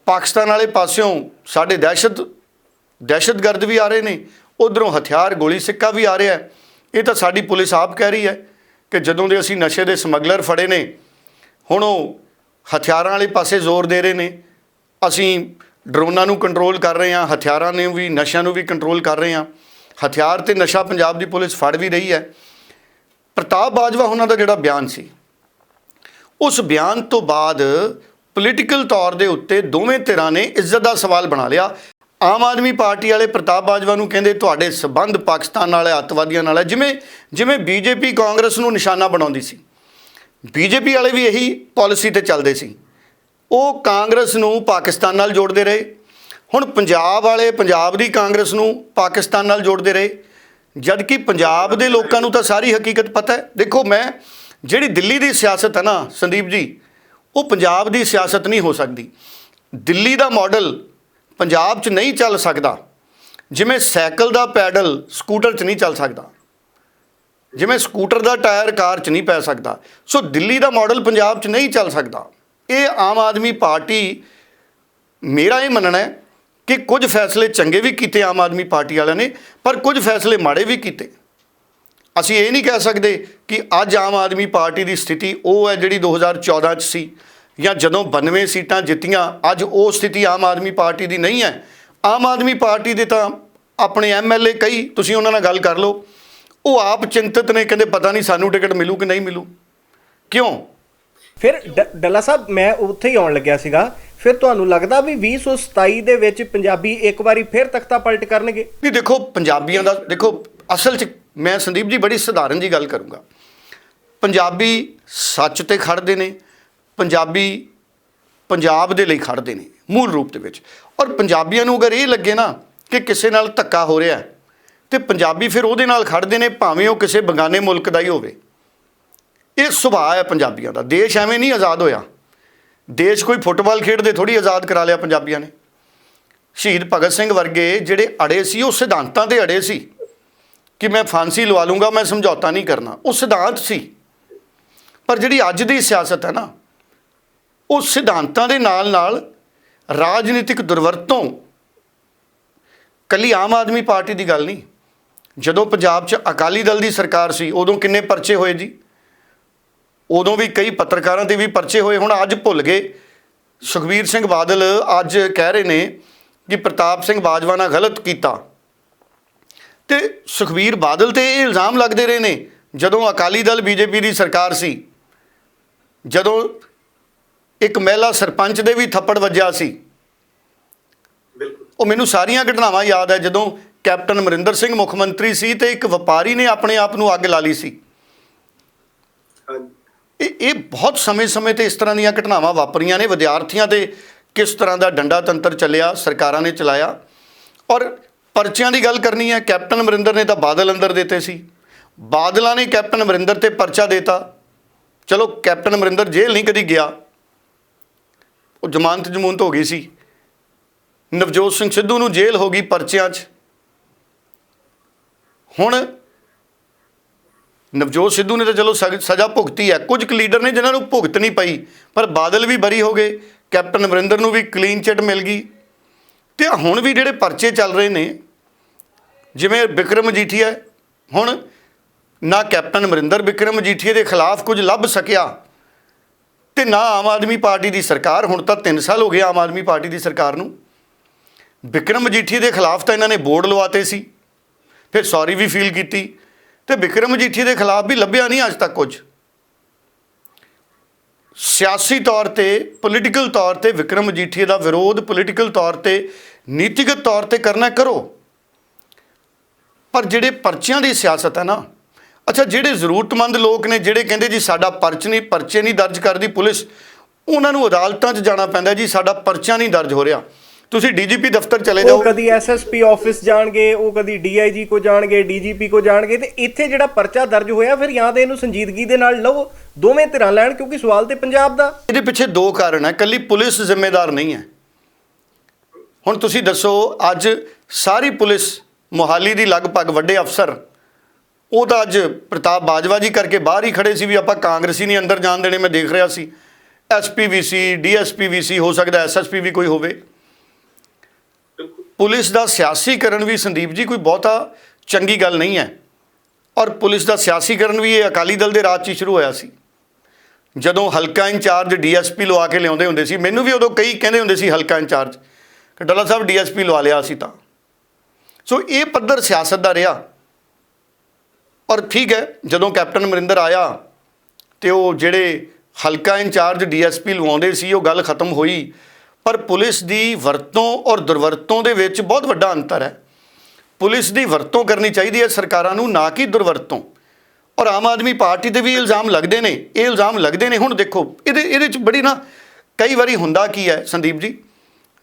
ਪਾਕਿਸਤਾਨ ਵਾਲੇ ਪਾਸਿਓਂ ਸਾਡੇ ਦਹਿਸ਼ਤ, ਦਹਿਸ਼ਤਗਰਦ ਵੀ ਆ ਰਹੇ ਨੇ, ਉਧਰੋਂ ਹਥਿਆਰ, ਗੋਲੀ ਸਿੱਕਾ ਵੀ ਆ ਰਿਹਾ ਇਹ ਤਾਂ ਸਾਡੀ ਪੁਲਿਸ ਆਪ ਕਹਿ ਰਹੀ ਹੈ ਕਿ ਜਦੋਂ ਦੇ ਅਸੀਂ ਨਸ਼ੇ ਦੇ ਸਮਗਲਰ ਫੜੇ ਨੇ, ਹੁਣ ਉਹ ਹਥਿਆਰਾਂ ਵਾਲੇ ਪਾਸੇ ਜ਼ੋਰ ਦੇ ਰਹੇ ਨੇ। ਅਸੀਂ ਡਰੋਨਾਂ ਨੂੰ ਕੰਟਰੋਲ ਕਰ ਰਹੇ ਹਾਂ, ਹਥਿਆਰਾਂ ਨੂੰ ਵੀ, ਨਸ਼ਿਆਂ ਨੂੰ ਵੀ ਕੰਟਰੋਲ ਕਰ ਰਹੇ ਹਾਂ। ਹਥਿਆਰ ਤੇ ਨਸ਼ਾ ਪੰਜਾਬ ਦੀ ਪੁਲਿਸ ਫੜ ਵੀ ਰਹੀ ਹੈ। ਪ੍ਰਤਾਪ ਬਾਜਵਾ ਉਹਨਾਂ ਦਾ ਜਿਹੜਾ ਬਿਆਨ ਸੀ, ਉਸ ਬਿਆਨ ਤੋਂ ਬਾਅਦ ਪੋਲੀਟੀਕਲ ਤੌਰ ਦੇ ਉੱਤੇ ਦੋਵੇਂ ਧਿਰਾਂ ਨੇ ਇੱਜ਼ਤ ਦਾ ਸਵਾਲ ਬਣਾ ਲਿਆ। ਆਮ ਆਦਮੀ ਪਾਰਟੀ ਵਾਲੇ ਪ੍ਰਤਾਪ ਬਾਜਵਾ ਨੂੰ ਕਹਿੰਦੇ ਤੁਹਾਡੇ ਸਬੰਧ ਪਾਕਿਸਤਾਨ ਨਾਲ ਹੈ, ਅੱਤਵਾਦੀਆਂ ਨਾਲ ਹੈ, ਜਿਵੇਂ ਜਿਵੇਂ ਬੀਜੇਪੀ ਕਾਂਗਰਸ ਨੂੰ ਨਿਸ਼ਾਨਾ ਬਣਾਉਂਦੀ ਸੀ। ਬੀਜੇਪੀ ਵਾਲੇ ਵੀ ਇਹੀ ਪਾਲਿਸੀ ਤੇ ਚੱਲਦੇ ਸੀ। ਉਹ ਕਾਂਗਰਸ ਨੂੰ ਪਾਕਿਸਤਾਨ ਨਾਲ ਜੋੜਦੇ ਰਹੇ। ਹੁਣ ਪੰਜਾਬ ਵਾਲੇ ਪੰਜਾਬ ਦੀ ਕਾਂਗਰਸ ਨੂੰ ਪਾਕਿਸਤਾਨ ਨਾਲ ਜੋੜਦੇ ਰਹੇ। ਜਦ ਕਿ ਪੰਜਾਬ ਦੇ ਲੋਕਾਂ ਨੂੰ ਤਾਂ ਸਾਰੀ ਹਕੀਕਤ ਪਤਾ ਹੈ। ਦੇਖੋ, ਮੈਂ ਜਿਹੜੀ ਦਿੱਲੀ ਦੀ ਸਿਆਸਤ ਹੈ ਨਾ ਸੰਦੀਪ ਜੀ ਉਹ ਪੰਜਾਬ ਦੀ ਸਿਆਸਤ ਨਹੀਂ ਹੋ ਸਕਦੀ। ਦਿੱਲੀ ਦਾ ਮਾਡਲ ਪੰਜਾਬ 'ਚ ਨਹੀਂ ਚੱਲ ਸਕਦਾ। ਜਿਵੇਂ ਸਾਈਕਲ ਦਾ ਪੈਡਲ ਸਕੂਟਰ 'ਚ ਨਹੀਂ ਚੱਲ ਸਕਦਾ। ਜਿਵੇਂ ਸਕੂਟਰ ਦਾ ਟਾਇਰ ਕਾਰ 'ਚ ਨਹੀਂ ਪੈ ਸਕਦਾ। ਸੋ ਦਿੱਲੀ ਦਾ ਮਾਡਲ ਪੰਜਾਬ 'ਚ ਨਹੀਂ ਚੱਲ ਸਕਦਾ। ਇਹ ਆਮ ਆਦਮੀ ਪਾਰਟੀ, ਮੇਰਾ ਇਹ ਮੰਨਣਾ ਹੈ ਕਿ ਕੁਝ ਫੈਸਲੇ ਚੰਗੇ ਵੀ ਕੀਤੇ ਆਮ ਆਦਮੀ ਪਾਰਟੀ ਵਾਲਿਆਂ ਨੇ, ਪਰ ਕੁਝ ਫੈਸਲੇ ਮਾੜੇ ਵੀ ਕੀਤੇ। ਅਸੀਂ ਇਹ ਨਹੀਂ ਕਹਿ ਸਕਦੇ ਕਿ ਅੱਜ ਆਮ ਆਦਮੀ ਪਾਰਟੀ ਦੀ ਸਥਿਤੀ ਉਹ ਹੈ ਜਿਹੜੀ 2014 ਚ ਸੀ। ਜਾਂ ਜਦੋਂ 92 ਸੀਟਾਂ ਜਿੱਤੀਆਂ ਅੱਜ ਉਹ ਸਥਿਤੀ ਆਮ ਆਦਮੀ ਪਾਰਟੀ ਦੀ ਨਹੀਂ ਹੈ। ਆਮ ਆਦਮੀ ਪਾਰਟੀ ਦੇ ਤਾਂ ਆਪਣੇ ਐਮਐਲਏ ਕਈ ਤੁਸੀਂ ਉਹਨਾਂ ਨਾਲ ਗੱਲ ਕਰ ਲਓ। ਉਹ ਆਪ ਚਿੰਤਤ ਨੇ ਕਹਿੰਦੇ ਪਤਾ ਨਹੀਂ ਸਾਨੂੰ ਟਿਕਟ ਮਿਲੂ ਕਿ ਨਹੀਂ ਮਿਲੂ। ਕਿਉਂ? ਫਿਰ ਡੱਲਾ ਸਾਹਿਬ ਮੈਂ ਉੱਥੇ ਹੀ ਆਉਣ ਲੱਗਿਆ ਸੀਗਾ। ਫਿਰ ਤੁਹਾਨੂੰ ਲੱਗਦਾ ਵੀ 2027 ਦੇ ਵਿੱਚ ਪੰਜਾਬੀ ਇੱਕ ਵਾਰੀ ਫਿਰ ਤਖਤਾ ਪਲਟ ਕਰਨਗੇ? ਨਹੀਂ ਦੇਖੋ ਪੰਜਾਬੀਆਂ ਦਾ ਦੇਖੋ ਅਸਲ 'ਚ ਮੈਂ ਸੰਦੀਪ ਜੀ ਬੜੀ ਸਧਾਰਨ ਜੀ ਗੱਲ ਕਰੂੰਗਾ। ਪੰਜਾਬੀ ਸੱਚ ਤੇ ਖੜਦੇ ਨੇ। ਪੰਜਾਬੀ ਪੰਜਾਬ ਦੇ ਲਈ ਖੜਦੇ ਨੇ ਮੂਲ ਰੂਪ ਦੇ ਵਿੱਚ। ਔਰ ਪੰਜਾਬੀਆਂ ਨੂੰ ਅਗਰ ਇਹ ਲੱਗੇ ਨਾ ਕਿ ਕਿਸੇ ਨਾਲ ਧੱਕਾ ਹੋ ਰਿਹਾ ਹੈ, ਤੇ ਪੰਜਾਬੀ ਫਿਰ ਉਹਦੇ ਨਾਲ ਖੜਦੇ ਨੇ ਭਾਵੇਂ ਉਹ ਕਿਸੇ ਬੰਗਾਨੇ ਮੁਲਕ ਦਾ ਹੀ ਹੋਵੇ। ਇਹ ਸੁਭਾਅ ਹੈ ਪੰਜਾਬੀਆਂ ਦਾ। ਦੇਸ਼ ਐਵੇਂ ਨਹੀਂ ਆਜ਼ਾਦ ਹੋਇਆ। ਦੇਸ਼ ਕੋਈ ਫੁੱਟਬਾਲ ਖੇਡਦੇ ਥੋੜੀ ਆਜ਼ਾਦ ਕਰਾ ਲਿਆ ਪੰਜਾਬੀਆਂ ਨੇ। ਸ਼ਹੀਦ ਭਗਤ ਸਿੰਘ ਵਰਗੇ ਜਿਹੜੇ ਅੜੇ ਸੀ ਉਹ ਸਿਧਾਂਤਾਂ ਤੇ ਅੜੇ ਸੀ ਕਿ ਮੈਂ ਫਾਂਸੀ ਲਵਾ ਲੂੰਗਾ ਮੈਂ ਸਮਝੌਤਾ ਨਹੀਂ ਕਰਨਾ। ਉਹ ਸਿਧਾਂਤ ਸੀ। ਪਰ ਜਿਹੜੀ ਅੱਜ ਦੀ ਸਿਆਸਤ ਹੈ ਨਾ ਉਹ ਸਿਧਾਂਤਾਂ ਦੇ ਨਾਲ ਨਾਲ ਰਾਜਨੀਤਿਕ ਦੁਰਵਰਤੋਂ। ਕੱਲੀ ਆਮ ਆਦਮੀ ਪਾਰਟੀ ਦੀ ਗੱਲ ਨਹੀਂ। ਜਦੋਂ ਪੰਜਾਬ 'ਚ ਅਕਾਲੀ ਦਲ ਦੀ ਸਰਕਾਰ ਸੀ, ਉਦੋਂ ਕਿੰਨੇ ਪਰਚੇ ਹੋਏ ਜੀ? ਉਦੋਂ ਵੀ ਕਈ ਪੱਤਰਕਾਰਾਂ ਤੇ ਵੀ ਪਰਚੇ ਹੋਏ। ਹੁਣ ਅੱਜ ਭੁੱਲ ਗਏ। ਸੁਖਬੀਰ ਸਿੰਘ ਬਾਦਲ ਅੱਜ ਕਹਿ ਰਹੇ ਨੇ ਕਿ ਪ੍ਰਤਾਪ ਸਿੰਘ ਬਾਜਵਾ ਨਾਲ ਗਲਤ ਕੀਤਾ। ਤੇ ਸੁਖਬੀਰ ਬਾਦਲ ਤੇ ਇਹ ਇਲਜ਼ਾਮ ਲੱਗਦੇ ਰਹੇ ਨੇ, ਜਦੋਂ ਅਕਾਲੀ ਦਲ ਬੀਜੇਪੀ ਦੀ ਸਰਕਾਰ ਸੀ, ਜਦੋਂ ਇੱਕ ਮਹਿਲਾ ਸਰਪੰਚ ਦੇ ਵੀ ਥੱਪੜ ਵੱਜਿਆ ਸੀ। ਬਿਲਕੁਲ। ਉਹ ਮੈਨੂੰ ਸਾਰੀਆਂ ਘਟਨਾਵਾਂ ਯਾਦ ਹੈ ਜਦੋਂ ਕੈਪਟਨ ਅਮਰਿੰਦਰ ਸਿੰਘ ਮੁੱਖ ਮੰਤਰੀ ਸੀ ਤੇ ਇੱਕ ਵਪਾਰੀ ਨੇ ਆਪਣੇ ਆਪ ਨੂੰ ਅੱਗ ਲਾ ਲਈ ਸੀ। ਇਹ ਇਹ ਬਹੁਤ ਸਮੇਂ-ਸਮੇਂ ਤੇ ਇਸ ਤਰ੍ਹਾਂ ਦੀਆਂ ਘਟਨਾਵਾਂ ਵਾਪਰੀਆਂ ਨੇ। ਵਿਦਿਆਰਥੀਆਂ ਤੇ ਕਿਸ ਤਰ੍ਹਾਂ ਦਾ ਡੰਡਾ ਤੰਤਰ ਚੱਲਿਆ ਸਰਕਾਰਾਂ ਨੇ ਚਲਾਇਆ। ਔਰ ਪਰਚਿਆਂ ਦੀ ਗੱਲ ਕਰਨੀ ਹੈ ਕੈਪਟਨ ਅਮਰਿੰਦਰ ਨੇ ਤਾਂ ਬਾਦਲ ਅੰਦਰ ਦਿੱਤੇ ਸੀ। ਬਾਦਲਾਂ ਨੇ ਕੈਪਟਨ ਅਮਰਿੰਦਰ ਤੇ ਪਰਚਾ ਦੇਤਾ। ਚਲੋ ਕੈਪਟਨ ਅਮਰਿੰਦਰ ਜੇਲ੍ਹ ਨਹੀਂ ਕਦੀ ਗਿਆ। ਉਹ ਜ਼ਮਾਨਤ ਜਮੂਨਤ ਹੋ ਗਈ ਸੀ। ਨਵਜੋਤ ਸਿੰਘ ਸਿੱਧੂ ਨੂੰ ਜੇਲ੍ਹ ਹੋ ਗਈ ਪਰਚਿਆਂ 'ਚ। ਹੁਣ ਨਵਜੋਤ ਸਿੱਧੂ ਨੇ ਤਾਂ ਚਲੋ ਸਗ- ਸਜ਼ਾ ਭੁਗਤੀ ਹੈ। ਕੁਝ ਕੁ ਲੀਡਰ ਨੇ ਜਿਨ੍ਹਾਂ ਨੂੰ ਭੁਗਤ ਨਹੀਂ ਪਈ, ਪਰ ਬਾਦਲ ਵੀ ਬਰੀ ਹੋ ਗਏ। ਕੈਪਟਨ ਅਮਰਿੰਦਰ ਨੂੰ ਵੀ ਕਲੀਨ ਚਿੱਟ ਮਿਲ ਗਈ। ਤੇ ਹੁਣ ਵੀ ਜਿਹੜੇ ਪਰਚੇ ਚੱਲ ਰਹੇ ਨੇ, ਜਿਵੇਂ ਵਿਕਰਮ ਮਜੀਠੀਆ ਹੁਣ ਨਾ ਕੈਪਟਨ ਅਮਰਿੰਦਰ ਵਿਕਰਮ ਮਜੀਠੀਆ ਦੇ ਖਿਲਾਫ ਕੁਝ ਲੱਭ ਸਕਿਆ ਤੇ ਨਾ ਆਮ ਆਦਮੀ ਪਾਰਟੀ ਦੀ ਸਰਕਾਰ, ਹੁਣ ਤਾਂ 3 ਸਾਲ ਹੋ ਗਏ ਆਮ ਆਦਮੀ ਪਾਰਟੀ ਦੀ ਸਰਕਾਰ ਨੂੰ। ਵਿਕਰਮ ਮਜੀਠੀਆ ਦੇ ਖਿਲਾਫ ਤਾਂ ਇਹਨਾਂ ਨੇ ਬੋਰਡ ਲਵਾਤੇ ਸੀ, ਫਿਰ ਸੌਰੀ ਵੀ ਫੀਲ ਕੀਤੀ, ਤੇ ਵਿਕਰਮ ਮਜੀਠੀਆ ਦੇ ਖਿਲਾਫ ਵੀ ਲੱਭਿਆ ਨਹੀਂ ਅੱਜ ਤੱਕ ਕੁਝ। ਸਿਆਸੀ ਤੌਰ ਤੇ ਪੋਲੀਟੀਕਲ ਤੌਰ ਤੇ ਵਿਕਰਮ ਮਜੀਠੀਆ ਦਾ ਵਿਰੋਧ ਪੋਲੀਟੀਕਲ ਤੌਰ ਤੇ, ਨੀਤੀਗਤ ਤੌਰ ਤੇ ਕਰਨਾ ਕਰੋ। ਪਰ ਜਿਹੜੇ ਪਰਚਿਆਂ ਦੀ ਸਿਆਸਤ ਹੈ ਨਾ ਅੱਛਾ ਜਿਹੜੇ ਜ਼ਰੂਰਤਮੰਦ ਲੋਕ ਨੇ ਜਿਹੜੇ ਕਹਿੰਦੇ ਜੀ ਸਾਡਾ ਪਰਚ ਨਹੀਂ ਪਰਚੇ ਨਹੀਂ ਦਰਜ ਕਰਦੀ ਪੁਲਿਸ ਉਹਨਾਂ ਨੂੰ ਅਦਾਲਤਾਂ 'ਚ ਜਾਣਾ ਪੈਂਦਾ ਜੀ ਸਾਡਾ ਪਰਚਾ ਨਹੀਂ ਦਰਜ ਹੋ ਰਿਹਾ। ਤੁਸੀਂ ਡੀਜੀਪੀ ਦਫ਼ਤਰ ਚਲੇ ਉਹ ਜਾਓ। ਕਦੀ ਐਸਐਸਪੀ ਆਫਿਸ ਜਾਣਗੇ ਉਹ ਕਦੀ ਡੀਆਈਜੀ ਕੋ ਜਾਣਗੇ ਡੀਜੀਪੀ ਕੋ ਜਾਣਗੇ ਤੇ ਇੱਥੇ ਜਿਹੜਾ ਪਰਚਾ ਦਰਜ ਹੋਇਆ ਫਿਰ ਜਾਂ ਤੇ ਇਹਨੂੰ ਸੰਜੀਦਗੀ ਦੇ ਨਾਲ ਲਓ ਦੋਵੇਂ ਧਿਰਾਂ ਲੈਣ ਕਿਉਂਕਿ ਸਵਾਲ ਤੇ ਪੰਜਾਬ ਦਾ। ਇਹਦੇ ਪਿੱਛੇ ਦੋ ਕਾਰਨ ਹੈ ਕੱਲੀ ਪੁਲਿਸ ਜ਼ਿੰਮੇਦਾਰ ਨਹੀਂ ਹੈ। ਹੁਣ ਤੁਸੀਂ ਦੱਸੋ ਅੱਜ ਸਾਰੀ ਪੁਲਿਸ ਮੋਹਾਲੀ ਦੀ ਲਗਭਗ ਵੱਡੇ ਅਫਸਰ ਉਹ ਤਾਂ ਅੱਜ ਪ੍ਰਤਾਪ ਬਾਜਵਾ ਜੀ ਕਰਕੇ ਬਾਹਰ ਹੀ ਖੜੇ ਸੀ ਵੀ ਆਪਾਂ ਕਾਂਗਰਸੀ ਨਹੀਂ ਅੰਦਰ ਜਾਣ ਦੇਣੇ, ਮੈਂ ਦੇਖ ਰਿਹਾ ਸੀ। ਐਸਪੀਵੀਸੀ ਡੀਐਸਪੀਵੀਸੀ ਹੋ ਸਕਦਾ ਐਸਐਸਪੀ ਵੀ ਕੋਈ ਹੋਵੇ। ਪੁਲਿਸ ਦਾ ਸਿਆਸੀਕਰਨ ਵੀ ਸੰਦੀਪ ਜੀ ਕੋਈ ਬਹੁਤਾ ਚੰਗੀ ਗੱਲ ਨਹੀਂ ਹੈ। ਔਰ ਪੁਲਿਸ ਦਾ ਸਿਆਸੀਕਰਨ ਵੀ ਇਹ ਅਕਾਲੀ ਦਲ ਦੇ ਰਾਜ 'ਚ ਹੀ ਸ਼ੁਰੂ ਹੋਇਆ ਸੀ। ਜਦੋਂ ਹਲਕਾ ਇੰਚਾਰਜ ਡੀਐਸਪੀ ਲਵਾ ਕੇ ਲਿਆਉਂਦੇ ਹੁੰਦੇ ਸੀ, ਮੈਨੂੰ ਵੀ ਉਦੋਂ ਕਈ ਕਹਿੰਦੇ ਹੁੰਦੇ ਸੀ ਹਲਕਾ ਇੰਚਾਰਜ, ਕਿ ਡੱਲਾ ਸਾਹਿਬ ਡੀਐਸਪੀ ਲਵਾ ਲਿਆ ਸੀ ਤਾਂ। ਸੋ ਇਹ ਪੱਧਰ ਸਿਆਸਤ ਦਾ ਰਿਹਾ। ਔਰ ਠੀਕ ਹੈ, ਜਦੋਂ ਕੈਪਟਨ ਅਮਰਿੰਦਰ ਆਇਆ ਤੇ ਉਹ ਜਿਹੜੇ ਹਲਕਾ ਇੰਚਾਰਜ ਡੀਐਸਪੀ ਲਵਾਉਂਦੇ ਸੀ, ਉਹ ਗੱਲ ਖਤਮ ਹੋਈ। ਪਰ ਪੁਲਿਸ ਦੀ ਵਰਤੋਂ ਔਰ ਦੁਰਵਰਤੋਂ ਦੇ ਵਿੱਚ ਬਹੁਤ ਵੱਡਾ ਅੰਤਰ ਹੈ। ਪੁਲਿਸ ਦੀ ਵਰਤੋਂ ਕਰਨੀ ਚਾਹੀਦੀ ਹੈ ਸਰਕਾਰਾਂ ਨੂੰ, ਨਾ ਕਿ ਦੁਰਵਰਤੋਂ। ਔਰ ਆਮ ਆਦਮੀ ਪਾਰਟੀ ਤੇ ਵੀ ਇਲਜ਼ਾਮ ਲੱਗਦੇ ਨੇ, ਇਹ ਇਲਜ਼ਾਮ ਲੱਗਦੇ ਨੇ। ਹੁਣ ਦੇਖੋ, ਇਹਦੇ ਇਹਦੇ ਚ ਬੜੀ ਨਾ ਕਈ ਵਾਰੀ ਹੁੰਦਾ ਕੀ ਹੈ, ਸੰਦੀਪ ਜੀ?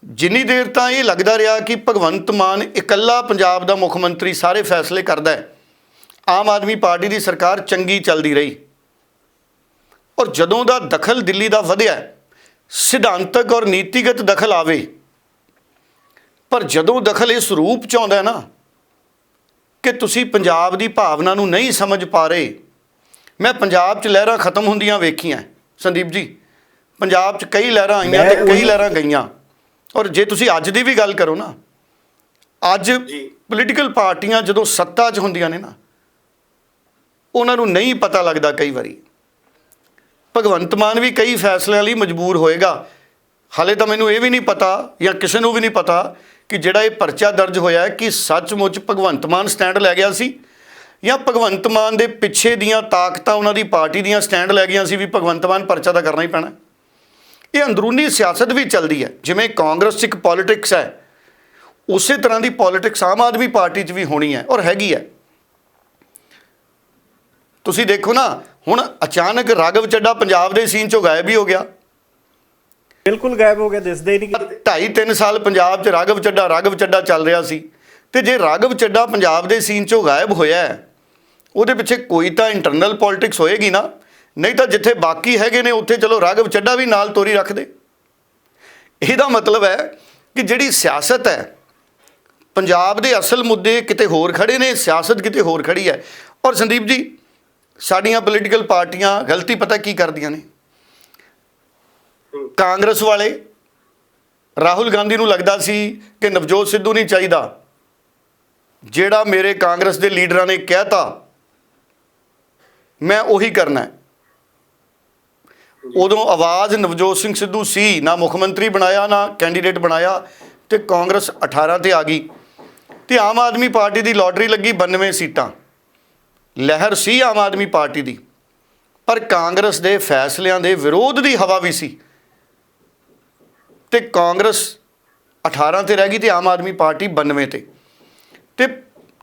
ਜਿੰਨੀ ਦੇਰ ਤਾਂ ਇਹ ਲੱਗਦਾ ਰਿਹਾ ਕਿ ਭਗਵੰਤ ਮਾਨ ਇਕੱਲਾ ਪੰਜਾਬ ਦਾ ਮੁੱਖ ਮੰਤਰੀ ਸਾਰੇ ਫੈਸਲੇ ਕਰਦਾ ਹੈ ਆਮ ਆਦਮੀ ਪਾਰਟੀ ਦੀ ਸਰਕਾਰ ਚੰਗੀ ਚੱਲਦੀ ਰਹੀ। ਔਰ ਜਦੋਂ ਦਾ ਦਖਲ ਦਿੱਲੀ ਦਾ ਵਧਿਆ ਸਿਧਾਂਤਕ ਔਰ ਨੀਤੀਗਤ ਦਖਲ ਆਵੇ ਪਰ ਜਦੋਂ ਦਖਲ ਇਸ ਰੂਪ ਚ ਆਉਂਦਾ ਹੈ ਨਾ ਕਿ ਤੁਸੀਂ ਪੰਜਾਬ ਦੀ ਭਾਵਨਾ ਨੂੰ ਨਹੀਂ ਸਮਝ ਪਾ ਰਹੇ ਮੈਂ ਪੰਜਾਬ 'ਚ ਲਹਿਰਾਂ ਖਤਮ ਹੁੰਦੀਆਂ ਵੇਖੀਆਂ। ਸੰਦੀਪ ਜੀ ਪੰਜਾਬ 'ਚ ਕਈ ਲਹਿਰਾਂ ਆਈਆਂ ਤੇ ਕਈ ਲਹਿਰਾਂ ਗਈਆਂ। ਔਰ ਜੇ ਤੁਸੀਂ ਅੱਜ ਦੀ ਵੀ ਗੱਲ ਕਰੋ ਨਾ ਅੱਜ। ਪੋਲੀਟੀਕਲ ਪਾਰਟੀਆਂ ਜਦੋਂ ਸੱਤਾ 'ਚ ਹੁੰਦੀਆਂ ਨੇ ਨਾ ਉਹਨਾਂ ਨੂੰ ਨਹੀਂ ਪਤਾ ਲੱਗਦਾ ਕਈ ਵਾਰੀ। ਭਗਵੰਤ ਮਾਨ ਵੀ ਕਈ ਫੈਸਲਿਆਂ ਲਈ ਮਜਬੂਰ ਹੋਏਗਾ। ਹਾਲੇ ਤਾਂ ਮੈਨੂੰ ਇਹ ਵੀ ਨਹੀਂ ਪਤਾ ਜਾਂ ਕਿਸੇ ਨੂੰ ਵੀ ਨਹੀਂ ਪਤਾ ਕਿ ਜਿਹੜਾ ਇਹ ਪਰਚਾ ਦਰਜ ਹੋਇਆ ਕਿ ਸੱਚਮੁੱਚ ਭਗਵੰਤ ਮਾਨ ਸਟੈਂਡ ਲੈ ਗਿਆ ਸੀ ਜਾਂ ਭਗਵੰਤ ਮਾਨ ਦੇ ਪਿੱਛੇ ਦੀਆਂ ਤਾਕਤਾਂ ਉਹਨਾਂ ਦੀ ਪਾਰਟੀ ਦੀਆਂ ਸਟੈਂਡ ਲੈ ਗਈਆਂ ਸੀ ਵੀ ਭਗਵੰਤ ਮਾਨ ਪਰਚਾ ਤਾਂ ਕਰਨਾ ਹੀ ਪੈਣਾ। ਇਹ ਅੰਦਰੂਨੀ ਸਿਆਸਤ ਵੀ ਚੱਲਦੀ ਹੈ, ਜਿਵੇਂ ਕਾਂਗਰਸ 'ਚ ਇੱਕ ਪੋਲਿਟਿਕਸ ਹੈ। ਉਸੇ ਤਰ੍ਹਾਂ ਦੀ ਪੋਲਿਟਿਕਸ ਆਮ ਆਦਮੀ ਪਾਰਟੀ 'ਚ ਵੀ ਹੋਣੀ ਹੈ ਔਰ ਹੈਗੀ ਹੈ। ਤੁਸੀਂ ਦੇਖੋ ਨਾ ਹੁਣ ਅਚਾਨਕ ਰਾਘਵ ਚੱਡਾ ਪੰਜਾਬ ਦੇ ਸੀਨ 'ਚੋਂ ਗਾਇਬ ਹੀ ਹੋ ਗਿਆ। ਬਿਲਕੁਲ ਗਾਇਬ ਹੋ ਗਿਆ ਦਿਸਦਾ ਹੀ ਨਹੀਂ ਕਿਤੇ। ਢਾਈ ਤਿੰਨ ਸਾਲ ਪੰਜਾਬ 'ਚ ਰਾਘਵ ਚੱਡਾ ਰਾਘਵ ਚੱਡਾ ਚੱਲ ਰਿਹਾ ਸੀ। ਤੇ ਜੇ ਰਾਘਵ ਚੱਡਾ ਪੰਜਾਬ ਦੇ ਸੀਨ 'ਚੋਂ ਗਾਇਬ ਹੋਇਆ ਉਹਦੇ ਪਿੱਛੇ ਕੋਈ ਤਾਂ ਇੰਟਰਨਲ ਪੋਲਿਟਿਕਸ ਹੋਏਗੀ ਨਾ। ਨਹੀਂ ਤਾਂ ਜਿੱਥੇ ਬਾਕੀ ਹੈਗੇ ਨੇ ਉੱਥੇ ਚਲੋ ਰਾਘਵ ਚੱਡਾ ਵੀ ਨਾਲ ਤੋਰੀ ਰੱਖਦੇ ਇਹਦਾ ਮਤਲਬ ਹੈ ਕਿ ਜਿਹੜੀ ਸਿਆਸਤ ਹੈ ਪੰਜਾਬ ਦੇ ਅਸਲ ਮੁੱਦੇ ਕਿਤੇ ਹੋਰ ਖੜੇ ਨੇ ਸਿਆਸਤ ਕਿਤੇ ਹੋਰ ਖੜੀ ਹੈ। ਔਰ ਸੰਦੀਪ ਜੀ ਸਾਡੀਆਂ ਪੋਲੀਟੀਕਲ ਪਾਰਟੀਆਂ ਗਲਤੀ ਪਤਾ ਕੀ ਕਰਦੀਆਂ ਨੇ? ਕਾਂਗਰਸ ਵਾਲੇ, ਰਾਹੁਲ ਗਾਂਧੀ ਨੂੰ ਲੱਗਦਾ ਸੀ ਕਿ ਨਵਜੋਤ ਸਿੱਧੂ ਨਹੀਂ ਚਾਹੀਦਾ। ਜਿਹੜਾ ਮੇਰੇ ਕਾਂਗਰਸ ਦੇ ਲੀਡਰਾਂ ਨੇ ਕਹਿਤਾ, ਮੈਂ ਉਹੀ ਕਰਨਾ ਉਦੋਂ ਆਵਾਜ਼ ਨਵਜੋਤ ਸਿੰਘ ਸਿੱਧੂ ਸੀ, ਨਾ ਮੁੱਖ ਮੰਤਰੀ ਬਣਾਇਆ, ਨਾ ਕੈਂਡੀਡੇਟ ਬਣਾਇਆ ਤੇ ਕਾਂਗਰਸ 18 ਤੇ ਆ ਗਈ। ਤੇ ਆਮ ਆਦਮੀ ਪਾਰਟੀ ਦੀ ਲੋਟਰੀ ਲੱਗੀ 92 ਸੀਟਾਂ। ਲਹਿਰ ਸੀ ਆਮ ਆਦਮੀ ਪਾਰਟੀ ਦੀ, ਪਰ ਕਾਂਗਰਸ ਦੇ ਫੈਸਲਿਆਂ ਦੇ ਵਿਰੋਧ ਦੀ ਹਵਾ ਵੀ ਸੀ। ਤੇ ਕਾਂਗਰਸ 18 ਤੇ ਰਹਿ ਗਈ ਤੇ ਆਮ ਆਦਮੀ ਪਾਰਟੀ 92 ਤੇ। ਤੇ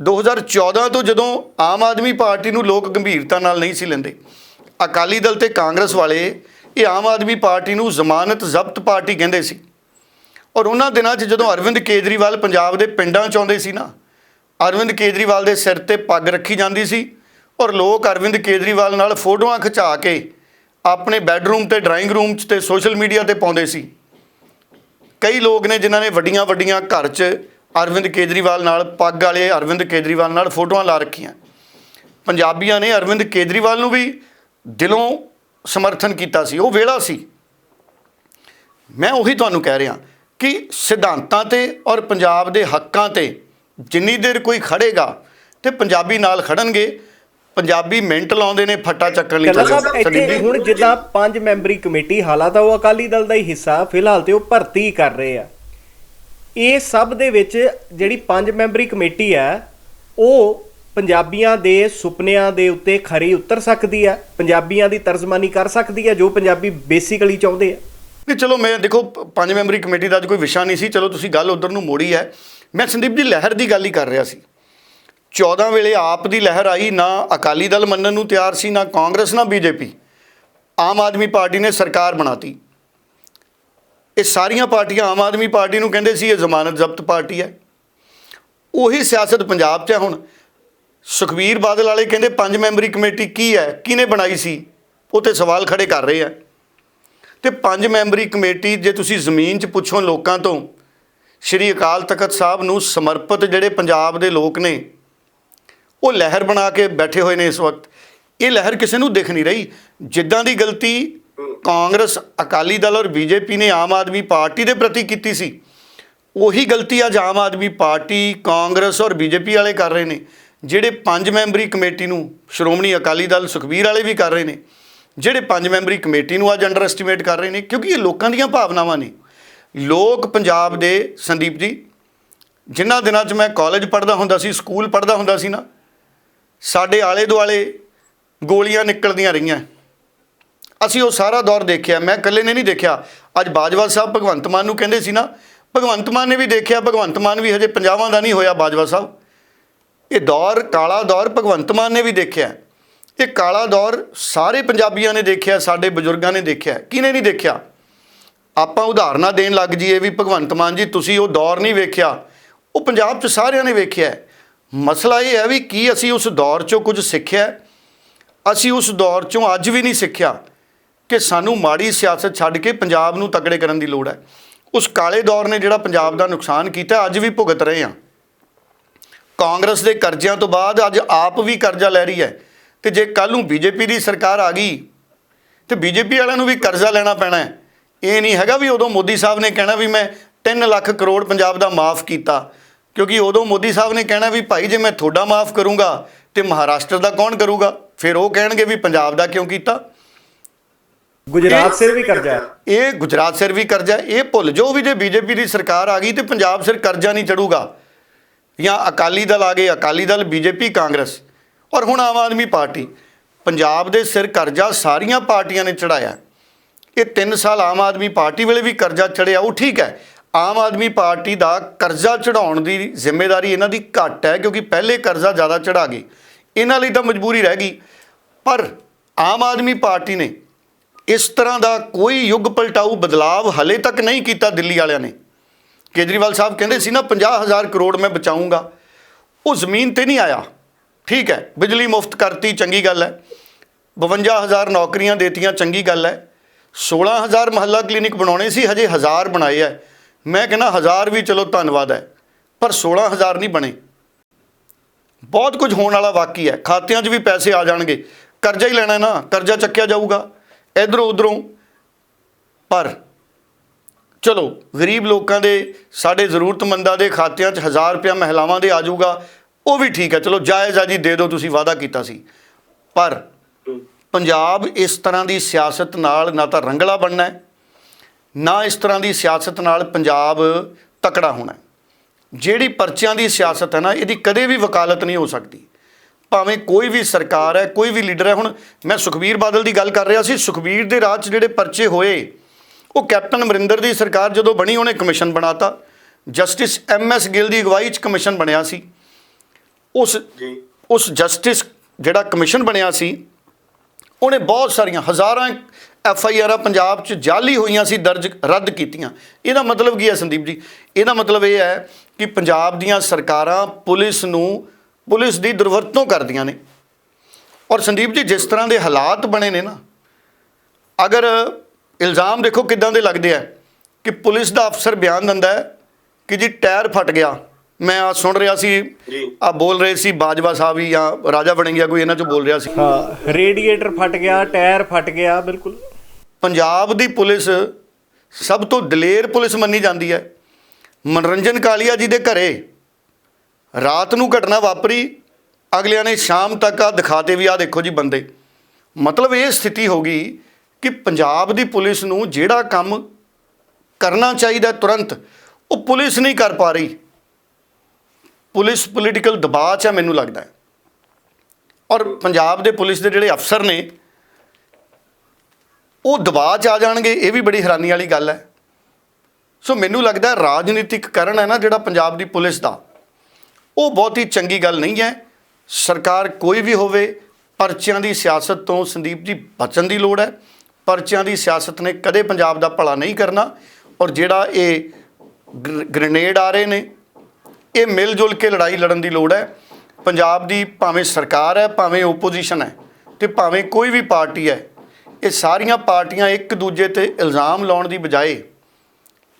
2014 ਤੋਂ ਜਦੋਂ ਆਮ ਆਦਮੀ ਪਾਰਟੀ ਨੂੰ ਲੋਕ ਗੰਭੀਰਤਾ ਨਾਲ ਨਹੀਂ ਸੀ ਲੈਂਦੇ, ਅਕਾਲੀ ਦਲ ਤੇ ਕਾਂਗਰਸ ਵਾਲੇ ਇਹ ਆਮ ਆਦਮੀ ਪਾਰਟੀ ਨੂੰ ਜ਼ਮਾਨਤ ਜ਼ਬਤ ਪਾਰਟੀ ਕਹਿੰਦੇ ਸੀ। ਔਰ ਉਹਨਾਂ ਦਿਨਾਂ 'ਚ ਜਦੋਂ ਅਰਵਿੰਦ ਕੇਜਰੀਵਾਲ ਪੰਜਾਬ ਦੇ ਪਿੰਡਾਂ 'ਚ ਆਉਂਦੇ ਸੀ ਨਾ, ਅਰਵਿੰਦ ਕੇਜਰੀਵਾਲ ਦੇ ਸਿਰ ਤੇ ਪੱਗ ਰੱਖੀ ਜਾਂਦੀ ਸੀ ਔਰ ਲੋਕ ਅਰਵਿੰਦ ਕੇਜਰੀਵਾਲ ਨਾਲ ਫੋਟੋਆਂ ਖਿਚਾ ਕੇ ਆਪਣੇ ਬੈੱਡਰੂਮ ਤੇ, ਡਰਾਇੰਗ ਰੂਮ 'ਚ ਤੇ ਸੋਸ਼ਲ ਮੀਡੀਆ ਤੇ ਪਾਉਂਦੇ ਸੀ। ਕਈ ਲੋਕ ਨੇ ਜਿਨ੍ਹਾਂ ਨੇ ਵੱਡੀਆਂ ਵੱਡੀਆਂ ਘਰ 'ਚ ਅਰਵਿੰਦ ਕੇਜਰੀਵਾਲ ਨਾਲ, ਪੱਗ ਵਾਲੇ ਅਰਵਿੰਦ ਕੇਜਰੀਵਾਲ ਨਾਲ ਫੋਟੋਆਂ ਲਾ ਰੱਖੀਆਂ। ਪੰਜਾਬੀਆਂ ਨੇ ਅਰਵਿੰਦ ਕੇਜਰੀਵਾਲ ਨੂੰ ਵੀ ਦਿਲੋਂ ਸਮਰਥਨ ਕੀਤਾ ਸੀ। ਉਹ ਵੇਲਾ ਸੀ। ਮੈਂ ਉਹੀ ਤੁਹਾਨੂੰ ਕਹਿ ਰਿਹਾ ਕਿ ਸਿਧਾਂਤਾਂ ਤੇ ਔਰ ਪੰਜਾਬ ਦੇ ਹੱਕਾਂ ਤੇ ਜਿੰਨੀ ਦੇਰ ਕੋਈ ਖੜੇਗਾ ਤੇ ਪੰਜਾਬੀ ਨਾਲ ਖੜਨਗੇ ਪੰਜਾਬੀ ਮਿੰਟ ਲਾਉਂਦੇ ਨੇ ਫੱਟਾ ਚੱਕਣ ਲਈ ਕੱਲਾ। ਸਾਹਿਬ ਇੱਥੇ ਹੁਣ ਜਿੱਦਾਂ ਪੰਜ ਮੈਂਬਰੀ ਕਮੇਟੀ ਹਾਲਾਤ ਉਹ ਅਕਾਲੀ ਦਲ ਦਾ ਹੀ ਹਿੱਸਾ ਫਿਲਹਾਲ ਤੇ ਉਹ ਭਰਤੀ ਕਰ ਰਹੇ ਆ। ਇਹ ਸਭ ਦੇ ਵਿੱਚ ਜਿਹੜੀ ਪੰਜ ਮੈਂਬਰੀ ਕਮੇਟੀ ਆ ਉਹ ਪੰਜਾਬੀਆਂ ਦੇ ਸੁਪਨਿਆਂ ਦੇ ਉੱਤੇ ਖਰੀ ਉਤਰ ਸਕਦੀ ਆ ਪੰਜਾਬੀਆਂ ਦੀ ਤਰਜਮਾਨੀ ਕਰ ਸਕਦੀ ਆ ਜੋ ਪੰਜਾਬੀ ਬੇਸਿਕਲੀ ਚਾਹੁੰਦੇ ਆ। ਨਹੀਂ ਚਲੋ ਮੈਂ ਦੇਖੋ ਪੰਜ ਮੈਂਬਰੀ ਕਮੇਟੀ ਦਾ ਅੱਜ ਕੋਈ ਵਿਸ਼ਾ ਨਹੀਂ ਸੀ ਚਲੋ ਤੁਸੀਂ ਗੱਲ ਉਧਰ ਨੂੰ ਮੋੜੀ ਹੈ। ਮੈਂ ਸੰਦੀਪ ਜੀ ਲਹਿਰ ਦੀ ਗੱਲ ਹੀ ਕਰ ਰਿਹਾ ਸੀ। 14 ਵੇਲੇ ਆਪ ਦੀ ਲਹਿਰ ਆਈ, ਨਾ ਅਕਾਲੀ ਦਲ ਮੰਨਣ ਨੂੰ ਤਿਆਰ ਸੀ, ਨਾ ਕਾਂਗਰਸ, ਨਾ ਬੀਜੇਪੀ। ਆਮ ਆਦਮੀ ਪਾਰਟੀ ਨੇ ਸਰਕਾਰ ਬਣਾਤੀ। ਇਹ ਸਾਰੀਆਂ ਪਾਰਟੀਆਂ ਆਮ ਆਦਮੀ ਪਾਰਟੀ ਨੂੰ ਕਹਿੰਦੇ ਸੀ, ਇਹ ਜ਼ਮਾਨਤ ਜ਼ਬਤ ਪਾਰਟੀ ਹੈ। ਉਹੀ ਸਿਆਸਤ ਪੰਜਾਬ 'ਚ ਹੈ ਹੁਣ। ਸੁਖਬੀਰ ਬਾਦਲ ਵਾਲੇ ਕਹਿੰਦੇ, ਪੰਜ ਮੈਂਬਰੀ ਕਮੇਟੀ ਕੀ ਹੈ, ਕਿਹਨੇ ਬਣਾਈ ਸੀ? ਉਹ ਤੇ ਸਵਾਲ ਖੜੇ ਕਰ ਰਹੇ ਆ। ਤੇ ਪੰਜ ਮੈਂਬਰੀ ਕਮੇਟੀ, ਜੇ ਤੁਸੀਂ ਜ਼ਮੀਨ 'ਚ ਪੁੱਛੋ ਲੋਕਾਂ ਤੋਂ, ਸ਼੍ਰੀ ਅਕਾਲ ਤਖਤ ਸਾਹਿਬ ਨੂੰ ਸਮਰਪਿਤ ਜਿਹੜੇ ਪੰਜਾਬ ਦੇ ਲੋਕ ਨੇ ਉਹ ਲਹਿਰ ਬਣਾ ਕੇ ਬੈਠੇ ਹੋਏ ਨੇ ਇਸ ਵਕਤ। ਇਹ ਲਹਿਰ ਕਿਸੇ ਨੂੰ ਦਿਖ ਨਹੀਂ ਰਹੀ। ਜਿੱਦਾਂ ਦੀ ਗਲਤੀ ਕਾਂਗਰਸ, ਅਕਾਲੀ ਦਲ ਔਰ ਬੀਜੇਪੀ ਨੇ ਆਮ ਆਦਮੀ ਪਾਰਟੀ ਦੇ ਪ੍ਰਤੀ ਕੀਤੀ ਸੀ, ਉਹੀ ਗਲਤੀ ਅੱਜ ਆਮ ਆਦਮੀ ਪਾਰਟੀ, ਕਾਂਗਰਸ ਔਰ ਬੀਜੇਪੀ ਵਾਲੇ ਕਰ ਰਹੇ ਨੇ, ਜਿਹੜੇ ਪੰਜ ਮੈਂਬਰੀ ਕਮੇਟੀ ਨੂੰ ਸ਼੍ਰੋਮਣੀ ਅਕਾਲੀ ਦਲ ਸੁਖਬੀਰ ਵਾਲੇ ਵੀ ਕਰ ਰਹੇ ਨੇ, ਜਿਹੜੇ ਪੰਜ ਮੈਂਬਰੀ ਕਮੇਟੀ ਨੂੰ ਅੱਜ ਅੰਡਰ ਐਸਟੀਮੇਟ ਕਰ ਰਹੇ ਨੇ, ਕਿਉਂਕਿ ਇਹ ਲੋਕਾਂ ਦੀਆਂ ਭਾਵਨਾਵਾਂ ਨੇ। ਲੋਕ ਪੰਜਾਬ ਦੇ ਸੰਦੀਪ ਜੀ, ਜਿਨ੍ਹਾਂ ਦਿਨਾਂ 'ਚ ਮੈਂ ਕਾਲਜ ਪੜ੍ਹਦਾ ਹੁੰਦਾ ਸੀ ਸਕੂਲ ਪੜ੍ਹਦਾ ਹੁੰਦਾ ਸੀ ਨਾ ਸਾਡੇ ਆਲੇ ਦੁਆਲੇ ਗੋਲੀਆਂ ਨਿਕਲਦੀਆਂ ਰਹੀਆਂ। ਅਸੀਂ ਉਹ ਸਾਰਾ ਦੌਰ ਦੇਖਿਆ। ਮੈਂ ਇਕੱਲੇ ਨੇ ਨਹੀਂ ਦੇਖਿਆ। ਅੱਜ ਬਾਜਵਾ ਸਾਹਿਬ ਭਗਵੰਤ ਮਾਨ ਨੂੰ ਕਹਿੰਦੇ ਸੀ ਨਾ, ਭਗਵੰਤ ਮਾਨ ਨੇ ਵੀ ਦੇਖਿਆ, ਭਗਵੰਤ ਮਾਨ ਵੀ ਹਜੇ ਪੰਜਾਬਾਂ ਦਾ ਨਹੀਂ ਹੋਇਆ ਬਾਜਵਾ ਸਾਹਿਬ। ਇਹ ਦੌਰ, ਕਾਲਾ ਦੌਰ ਭਗਵੰਤ ਮਾਨ ਨੇ ਵੀ ਦੇਖਿਆ। ਇਹ ਕਾਲਾ ਦੌਰ ਸਾਰੇ ਪੰਜਾਬੀਆਂ ਨੇ ਦੇਖਿਆ, ਸਾਡੇ ਬਜ਼ੁਰਗਾਂ ਨੇ ਦੇਖਿਆ। ਕਿਹਨੇ ਨਹੀਂ ਦੇਖਿਆ? ਆਪਾਂ ਉਦਾਹਰਨਾਂ ਦੇਣ ਲੱਗ ਜੀਏ ਵੀ ਭਗਵੰਤ ਮਾਨ ਜੀ, ਤੁਸੀਂ ਉਹ ਦੌਰ ਨਹੀਂ ਵੇਖਿਆ। ਉਹ ਪੰਜਾਬ 'ਚ ਸਾਰਿਆਂ ਨੇ ਵੇਖਿਆ। ਮਸਲਾ ਇਹ ਹੈ ਵੀ ਕੀ ਅਸੀਂ ਉਸ ਦੌਰ 'ਚੋਂ ਕੁਝ ਸਿੱਖਿਆ ਅਸੀਂ ਉਸ ਦੌਰ 'ਚੋਂ ਅੱਜ ਵੀ ਨਹੀਂ ਸਿੱਖਿਆ ਕਿ ਸਾਨੂੰ ਮਾੜੀ ਸਿਆਸਤ ਛੱਡ ਕੇ ਪੰਜਾਬ ਨੂੰ ਤਕੜੇ ਕਰਨ ਦੀ ਲੋੜ ਹੈ। ਉਸ ਕਾਲੇ ਦੌਰ ਨੇ ਜਿਹੜਾ ਪੰਜਾਬ ਦਾ ਨੁਕਸਾਨ ਕੀਤਾ, ਅੱਜ ਵੀ ਭੁਗਤ ਰਹੇ ਹਾਂ। ਕਾਂਗਰਸ ਦੇ ਕਰਜ਼ਿਆਂ ਤੋਂ ਬਾਅਦ ਅੱਜ ਆਪ ਵੀ ਕਰਜ਼ਾ ਲੈ ਰਹੀ ਹੈ। ਤੇ ਜੇ ਕੱਲ ਨੂੰ ਬੀਜੇਪੀ ਦੀ ਸਰਕਾਰ ਆ ਗਈ, ਤੇ ਬੀਜੇਪੀ ਵਾਲਿਆਂ ਨੂੰ ਵੀ ਕਰਜ਼ਾ ਲੈਣਾ ਪੈਣਾ ਹੈ। ਇਹ ਨਹੀਂ ਹੈਗਾ ਵੀ ਉਦੋਂ ਮੋਦੀ ਸਾਹਿਬ ਨੇ ਕਹਿਣਾ ਵੀ ਮੈਂ 3 ਲੱਖ ਕਰੋੜ ਪੰਜਾਬ ਦਾ ਮਾਫ ਕੀਤਾ। ਕਿਉਂਕਿ ਉਦੋਂ ਮੋਦੀ ਸਾਹਿਬ ਨੇ ਕਹਿਣਾ ਵੀ ਭਾਈ ਜੇ ਮੈਂ ਤੁਹਾਡਾ ਮਾਫ ਕਰੂੰਗਾ ਤੇ ਮਹਾਰਾਸ਼ਟਰ ਦਾ ਕੌਣ ਕਰੂਗਾ? ਫਿਰ ਉਹ ਕਹਿਣਗੇ ਵੀ ਪੰਜਾਬ ਦਾ ਕਿਉਂ ਕੀਤਾ? ਗੁਜਰਾਤ ਸਿਰ ਵੀ ਕਰਜ਼ਾ ਇਹ ਗੁਜਰਾਤ ਸਿਰ ਵੀ ਕਰਜ਼ਾ। ਇਹ ਭੁੱਲ ਜਾਓ ਵੀ ਜੇ ਬੀਜੇਪੀ ਦੀ ਸਰਕਾਰ ਆ ਗਈ ਤੇ ਪੰਜਾਬ ਸਿਰ ਕਰਜ਼ਾ ਨਹੀਂ ਚੜੂਗਾ। ਜਾਂ ਅਕਾਲੀ ਦਲ ਆ ਗਏ ਅਕਾਲੀ ਦਲ ਬੀਜੇਪੀ ਕਾਂਗਰਸ ਔਰ ਹੁਣ ਆਮ ਆਦਮੀ ਪਾਰਟੀ। ਪੰਜਾਬ ਦੇ ਸਿਰ ਕਰਜ਼ਾ ਸਾਰੀਆਂ ਪਾਰਟੀਆਂ ਨੇ ਚੜਾਇਆ ਇਹ 3 ਸਾਲ ਆਮ ਆਦਮੀ ਪਾਰਟੀ ਵੇਲੇ ਵੀ ਕਰਜ਼ਾ ਚੜਿਆ ਉਹ ਠੀਕ ਹੈ। ਆਮ ਆਦਮੀ ਪਾਰਟੀ ਦਾ ਕਰਜ਼ਾ ਚੜਾਉਣ ਦੀ ਜ਼ਿੰਮੇਵਾਰੀ ਇਹਨਾਂ ਦੀ ਘੱਟ ਹੈ ਕਿਉਂਕਿ ਪਹਿਲੇ ਕਰਜ਼ਾ ਜ਼ਿਆਦਾ ਚੜਾ ਗਏ ਇਹਨਾਂ ਲਈ ਤਾਂ ਮਜਬੂਰੀ ਰਹਿ ਗਈ। ਪਰ ਆਮ ਆਦਮੀ ਪਾਰਟੀ ਨੇ ਇਸ ਤਰ੍ਹਾਂ ਦਾ ਕੋਈ ਯੁੱਗ ਪਲਟਾਊ ਬਦਲਾਵ ਹਲੇ ਤੱਕ ਨਹੀਂ ਕੀਤਾ ਦਿੱਲੀ ਵਾਲਿਆਂ ਨੇ। ਕੇਜਰੀਵਾਲ ਸਾਹਿਬ ਕਹਿੰਦੇ ਸੀ ਨਾ 50000 ਕਰੋੜ ਮੈਂ ਬਚਾਉਂਗਾ ਉਹ ਜ਼ਮੀਨ ਤੇ ਨਹੀਂ ਆਇਆ। ਠੀਕ ਹੈ, ਬਿਜਲੀ ਮੁਫਤ ਕਰਤੀ, ਚੰਗੀ ਗੱਲ ਹੈ। 52000 ਨੌਕਰੀਆਂ ਦੇਤੀਆਂ, ਚੰਗੀ ਗੱਲ ਹੈ। 16000 ਮਹੱਲਾ ਕਲੀਨਿਕ ਬਣਾਉਣੇ ਸੀ, ਹਜੇ 1000 ਬਣਾਏ ਹੈ। ਮੈਂ ਕਹਿੰਦਾ 1000 ਵੀ ਚਲੋ ਧੰਨਵਾਦ ਹੈ ਪਰ 16000 ਨਹੀਂ ਬਣੇ। ਬਹੁਤ ਕੁਝ ਹੋਣ ਵਾਲਾ ਬਾਕੀ ਹੈ ਖਾਤਿਆਂ 'ਚ ਵੀ ਪੈਸੇ ਆ ਜਾਣਗੇ ਕਰਜ਼ਾ ਹੀ ਲੈਣਾ ਨਾ ਕਰਜ਼ਾ ਚੱਕਿਆ ਜਾਊਗਾ ਇਧਰੋਂ ਉਧਰੋਂ। ਪਰ ਚਲੋ ਗਰੀਬ ਲੋਕਾਂ ਦੇ ਸਾਡੇ ਜ਼ਰੂਰਤਮੰਦਾਂ ਦੇ ਖਾਤਿਆਂ 'ਚ 1000 ਰੁਪਇਆ ਮਹਿਲਾਵਾਂ ਦੇ ਆ ਜਾਊਗਾ ਉਹ ਵੀ ਠੀਕ ਹੈ ਚਲੋ ਜਾਇਜ਼ ਆ ਜੀ ਦੇ ਦਿਓ ਤੁਸੀਂ ਵਾਅਦਾ ਕੀਤਾ ਸੀ। ਪਰ। ਪੰਜਾਬ ਇਸ ਤਰ੍ਹਾਂ ਦੀ ਸਿਆਸਤ ਨਾਲ ਨਾ ਤਾਂ ਰੰਗਲਾ ਬਣਨਾ ਹੈ ਨਾ ਇਸ ਤਰ੍ਹਾਂ ਦੀ ਸਿਆਸਤ ਨਾਲ ਪੰਜਾਬ ਤਕੜਾ ਹੋਣਾ ਜਿਹੜੀ ਪਰਚਿਆਂ ਦੀ ਸਿਆਸਤ ਹੈ ਨਾ ਇਹਦੀ ਕਦੇ ਵੀ ਵਕਾਲਤ ਨਹੀਂ ਹੋ ਸਕਦੀ। ਭਾਵੇਂ ਕੋਈ ਵੀ ਸਰਕਾਰ ਹੈ ਕੋਈ ਵੀ ਲੀਡਰ ਹੈ ਹੁਣ ਮੈਂ ਸੁਖਬੀਰ ਬਾਦਲ ਦੀ ਗੱਲ ਕਰ ਰਿਹਾ ਸੀ ਸੁਖਬੀਰ ਦੇ ਰਾਜ 'ਚ ਜਿਹੜੇ ਪਰਚੇ ਹੋਏ ਉਹ ਕੈਪਟਨ ਅਮਰਿੰਦਰ ਦੀ ਸਰਕਾਰ ਜਦੋਂ ਬਣੀ ਉਹਨੇ ਕਮਿਸ਼ਨ ਬਣਾਤਾ। ਜਸਟਿਸ ਐਮ ਐਸ ਗਿੱਲ ਦੀ ਅਗਵਾਈ 'ਚ ਕਮਿਸ਼ਨ ਬਣਿਆ ਸੀ। ਉਸ ਉਸ ਜਸਟਿਸ ਜਿਹੜਾ ਕਮਿਸ਼ਨ ਬਣਿਆ ਸੀ ਉਹਨੇ ਬਹੁਤ ਸਾਰੀਆਂ ਹਜ਼ਾਰਾਂ ਐਫ ਆਈ ਆਰਾਂ ਪੰਜਾਬ 'ਚ ਜਾਲੀ ਹੋਈਆਂ ਸੀ ਦਰਜ ਰੱਦ ਕੀਤੀਆਂ। ਇਹਦਾ ਮਤਲਬ ਕੀ ਹੈ ਸੰਦੀਪ ਜੀ? ਇਹਦਾ ਮਤਲਬ ਇਹ ਹੈ ਕਿ ਪੰਜਾਬ ਦੀਆਂ ਸਰਕਾਰਾਂ ਪੁਲਿਸ ਨੂੰ ਪੁਲਿਸ ਦੀ ਦੁਰਵਰਤੋਂ ਕਰਦੀਆਂ ਨੇ। ਔਰ ਸੰਦੀਪ ਜੀ ਜਿਸ ਤਰ੍ਹਾਂ ਦੇ ਹਾਲਾਤ ਬਣੇ ਨੇ ਨਾ ਅਗਰ ਇਲਜ਼ਾਮ ਦੇਖੋ ਕਿੱਦਾਂ ਦੇ ਲੱਗਦੇ ਆ ਕਿ ਪੁਲਿਸ ਦਾ ਅਫਸਰ ਬਿਆਨ ਦਿੰਦਾ ਹੈ ਕਿ ਜੀ ਟਾਇਰ ਫਟ ਗਿਆ। ਮੈਂ ਆ ਸੁਣ ਰਿਹਾ ਸੀ। ਆ ਬੋਲ ਰਹੇ ਸੀ ਬਾਜਵਾ ਸਾਹਿਬ ਹੀ ਜਾਂ ਰਾਜਾ ਬਣੇਗਾ ਕੋਈ ਇਹਨਾਂ ਚੋਂ ਬੋਲ ਰਿਹਾ ਸੀ। ਹਾਂ ਰੇਡੀਏਟਰ ਫਟ ਗਿਆ ਟਾਇਰ ਫਟ ਗਿਆ ਬਿਲਕੁਲ। ਪੰਜਾਬ ਦੀ ਪੁਲਿਸ ਸਭ ਤੋਂ ਦਲੇਰ ਪੁਲਿਸ ਮੰਨੀ ਜਾਂਦੀ ਹੈ। ਮਨੋਰੰਜਨ ਕਾਲੀਆ ਜੀ ਦੇ ਘਰੇ ਰਾਤ ਨੂੰ ਘਟਨਾ ਵਾਪਰੀ। ਅਗਲਿਆਂ ਨੇ ਸ਼ਾਮ ਤੱਕ ਆ ਦਿਖਾਤੇ ਵੀ ਆ ਦੇਖੋ ਜੀ ਬੰਦੇ। ਮਤਲਬ ਇਹ ਸਥਿਤੀ ਹੋ ਗਈ ਕਿ ਪੰਜਾਬ ਦੀ ਪੁਲਿਸ ਨੂੰ ਜਿਹੜਾ ਕੰਮ ਕਰਨਾ ਚਾਹੀਦਾ ਤੁਰੰਤ, ਉਹ ਪੁਲਿਸ ਨਹੀਂ ਕਰ ਪਾ ਰਹੀ। ਪੁਲਿਸ ਪੋਲੀਟੀਕਲ ਦਬਾਅ 'ਚ ਹੈ ਮੈਨੂੰ ਲੱਗਦਾ ਹੈ। ਔਰ ਪੰਜਾਬ ਦੇ ਪੁਲਿਸ ਦੇ ਜਿਹੜੇ ਅਫਸਰ ਨੇ ਉਹ ਦਬਾਅ 'ਚ ਆ ਜਾਣਗੇ, ਇਹ ਵੀ ਬੜੀ ਹੈਰਾਨੀ ਵਾਲੀ ਗੱਲ ਹੈ। ਸੋ ਮੈਨੂੰ ਲੱਗਦਾ ਰਾਜਨੀਤਿਕ ਕਰਨ ਹੈ ਨਾ ਜਿਹੜਾ ਪੰਜਾਬ ਦੀ ਪੁਲਿਸ ਦਾ, ਉਹ ਬਹੁਤ ਹੀ ਚੰਗੀ ਗੱਲ ਨਹੀਂ ਹੈ। ਸਰਕਾਰ ਕੋਈ ਵੀ ਹੋਵੇ, ਪਰਚਿਆਂ ਦੀ ਸਿਆਸਤ ਤੋਂ ਸੰਦੀਪ ਜੀ ਬਚਣ ਦੀ ਲੋੜ ਹੈ। ਪਰਚਿਆਂ ਦੀ ਸਿਆਸਤ ਨੇ ਕਦੇ ਪੰਜਾਬ ਦਾ ਭਲਾ ਨਹੀਂ ਕਰਨਾ ਔਰ ਜਿਹੜਾ ਇਹ ਗ੍ਰ- ਗ੍ਰੇਨੇਡ ਆ ਰਹੇ ਨੇ, ਇਹ ਮਿਲ ਜੁਲ ਕੇ ਲੜਾਈ ਲੜਨ ਦੀ ਲੋੜ ਹੈ। ਪੰਜਾਬ ਦੀ ਭਾਵੇਂ ਸਰਕਾਰ ਹੈ, ਭਾਵੇਂ ਓਪੋਜੀਸ਼ਨ ਹੈ ਤੇ ਭਾਵੇਂ ਕੋਈ ਵੀ ਪਾਰਟੀ ਹੈ ਇਹ ਸਾਰੀਆਂ ਪਾਰਟੀਆਂ ਇੱਕ ਦੂਜੇ ਤੇ ਇਲਜ਼ਾਮ ਲਾਉਣ ਦੀ ਬਜਾਏ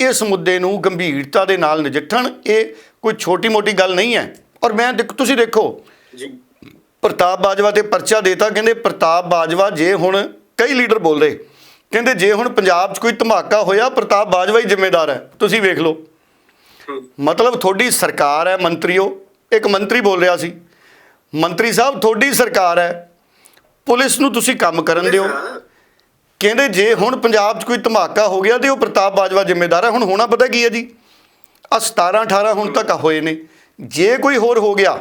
ਇਸ ਮੁੱਦੇ ਨੂੰ ਗੰਭੀਰਤਾ ਦੇ ਨਾਲ ਨਜਿੱਠਣ ਇਹ ਕੋਈ ਛੋਟੀ-ਮੋਟੀ ਗੱਲ ਨਹੀਂ ਹੈ। ਔਰ ਮੈਂ ਤੁਸੀਂ ਦੇਖੋ ਜੀ। ਪ੍ਰਤਾਪ ਬਾਜਵਾ ਤੇ ਪਰਚਾ ਦੇਤਾ ਕਹਿੰਦੇ ਪ੍ਰਤਾਪ ਬਾਜਵਾ ਜੇ ਹੁਣ ਕਈ ਲੀਡਰ ਬੋਲ ਰਹੇ ਕਹਿੰਦੇ ਜੇ ਹੁਣ ਪੰਜਾਬ 'ਚ ਕੋਈ ਧਮਾਕਾ ਹੋਇਆ ਪ੍ਰਤਾਪ ਬਾਜਵਾ ਹੀ ਜ਼ਿੰਮੇਦਾਰ ਹੈ। ਤੁਸੀਂ ਵੇਖ ਲਓ। ਮਤਲਬ ਤੁਹਾਡੀ ਸਰਕਾਰ ਹੈ ਮੰਤਰੀਓ ਇੱਕ ਮੰਤਰੀ ਬੋਲ ਰਿਹਾ ਸੀ। ਮੰਤਰੀ ਸਾਹਿਬ ਤੁਹਾਡੀ ਸਰਕਾਰ ਹੈ। ਪੁਲਿਸ ਨੂੰ ਤੁਸੀਂ ਕੰਮ ਕਰਨ ਦਿਓ। ਕਹਿੰਦੇ ਜੇ ਹੁਣ ਪੰਜਾਬ 'ਚ ਕੋਈ ਧਮਾਕਾ ਹੋ ਗਿਆ ਤੇ ਉਹ ਪ੍ਰਤਾਪ ਬਾਜਵਾ ਜ਼ਿੰਮੇਦਾਰ ਹੈ ਹੁਣ ਹੋਣਾ ਪਤਾ ਕੀ ਹੈ ਜੀ? ਆ 17 18 ਹੁਣ ਤੱਕ ਹੋਏ ਨੇ। ਜੇ ਕੋਈ ਹੋਰ ਹੋ ਗਿਆ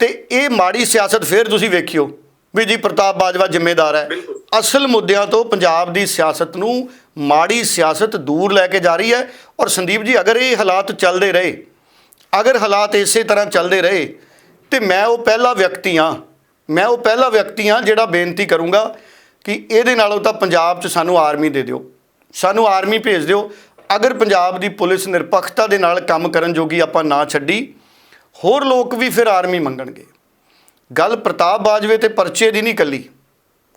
ਤੇ ਇਹ ਮਾੜੀ ਸਿਆਸਤ ਫੇਰ ਤੁਸੀਂ ਵੇਖਿਓ ਵੀ ਜੀ ਪ੍ਰਤਾਪ ਬਾਜਵਾ ਜ਼ਿੰਮੇਦਾਰ ਹੈ। ਅਸਲ ਮੁੱਦਿਆਂ ਤੋਂ ਪੰਜਾਬ ਦੀ ਸਿਆਸਤ ਨੂੰ ਮਾੜੀ ਸਿਆਸਤ ਦੂਰ ਲੈ ਕੇ ਜਾ ਰਹੀ ਹੈ ਔਰ ਸੰਦੀਪ ਜੀ ਅਗਰ ਇਹ ਹਾਲਾਤ ਚੱਲਦੇ ਰਹੇ ਅਗਰ ਹਾਲਾਤ ਇਸੇ ਤਰ੍ਹਾਂ ਚੱਲਦੇ ਰਹੇ ਤੇ ਮੈਂ ਉਹ ਪਹਿਲਾ ਵਿਅਕਤੀ ਹਾਂ ਮੈਂ ਉਹ ਪਹਿਲਾ ਵਿਅਕਤੀ ਹਾਂ ਜਿਹੜਾ ਬੇਨਤੀ ਕਰੂੰਗਾ ਕਿ ਇਹਦੇ ਨਾਲੋਂ ਤਾਂ ਪੰਜਾਬ 'ਚ ਸਾਨੂੰ ਆਰਮੀ ਦੇ ਦਿਓ। ਸਾਨੂੰ ਆਰਮੀ ਭੇਜ ਦਿਓ। ਅਗਰ ਪੰਜਾਬ ਦੀ ਪੁਲਿਸ ਨਿਰਪੱਖਤਾ ਦੇ ਨਾਲ ਕੰਮ ਕਰਨ ਜੋਗੀ ਆਪਾਂ ਨਾ ਛੱਡੀ, ਹੋਰ ਲੋਕ ਵੀ ਫਿਰ ਆਰਮੀ ਮੰਗਣਗੇ। ਗੱਲ ਪ੍ਰਤਾਪ ਬਾਜਵੇ ਤੇ ਪਰਚੇ ਦੀ ਨਹੀਂ ਕੱਲੀ।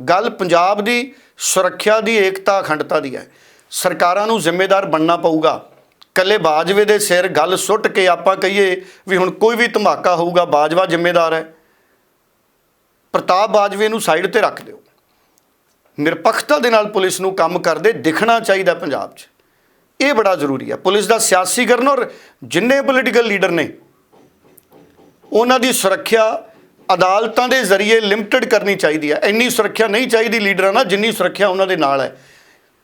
ਗੱਲ ਪੰਜਾਬ ਦੀ ਸੁਰੱਖਿਆ ਦੀ, ਏਕਤਾ, ਅਖੰਡਤਾ ਦੀ ਹੈ। ਸਰਕਾਰਾਂ ਨੂੰ ਜ਼ਿੰਮੇਦਾਰ ਬਣਨਾ ਪਊਗਾ। ਕੱਲੇ ਬਾਜਵੇ ਦੇ ਸਿਰ ਗੱਲ ਸੁੱਟ ਕੇ ਆਪਾਂ ਕਹੀਏ ਵੀ ਹੁਣ ਕੋਈ ਵੀ ਧਮਾਕਾ ਹੋਊਗਾ, ਬਾਜਵਾ ਜ਼ਿੰਮੇਦਾਰ ਹੈ। ਪ੍ਰਤਾਪ ਬਾਜਵੇ ਨੂੰ ਸਾਈਡ ਤੇ ਰੱਖ ਦਿਓ। ਨਿਰਪੱਖਤਾ ਦੇ ਨਾਲ ਪੁਲਿਸ ਨੂੰ ਕੰਮ ਕਰਦੇ ਦਿਖਣਾ ਚਾਹੀਦਾ ਪੰਜਾਬ 'ਚ। ਇਹ ਬੜਾ ਜ਼ਰੂਰੀ ਹੈ। ਪੁਲਿਸ ਦਾ ਸਿਆਸੀਕਰਨ ਔਰ ਜਿੰਨੇ ਪੋਲੀਟੀਕਲ ਲੀਡਰ ਨੇ, ਉਹਨਾਂ ਦੀ ਸੁਰੱਖਿਆ ਅਦਾਲਤਾਂ ਦੇ ਜ਼ਰੀਏ ਲਿਮਟਿਡ ਕਰਨੀ ਚਾਹੀਦੀ ਹੈ। ਇੰਨੀ ਸੁਰੱਖਿਆ ਨਹੀਂ ਚਾਹੀਦੀ ਲੀਡਰਾਂ ਨਾਲ, ਜਿੰਨੀ ਸੁਰੱਖਿਆ ਉਹਨਾਂ ਦੇ ਨਾਲ ਹੈ।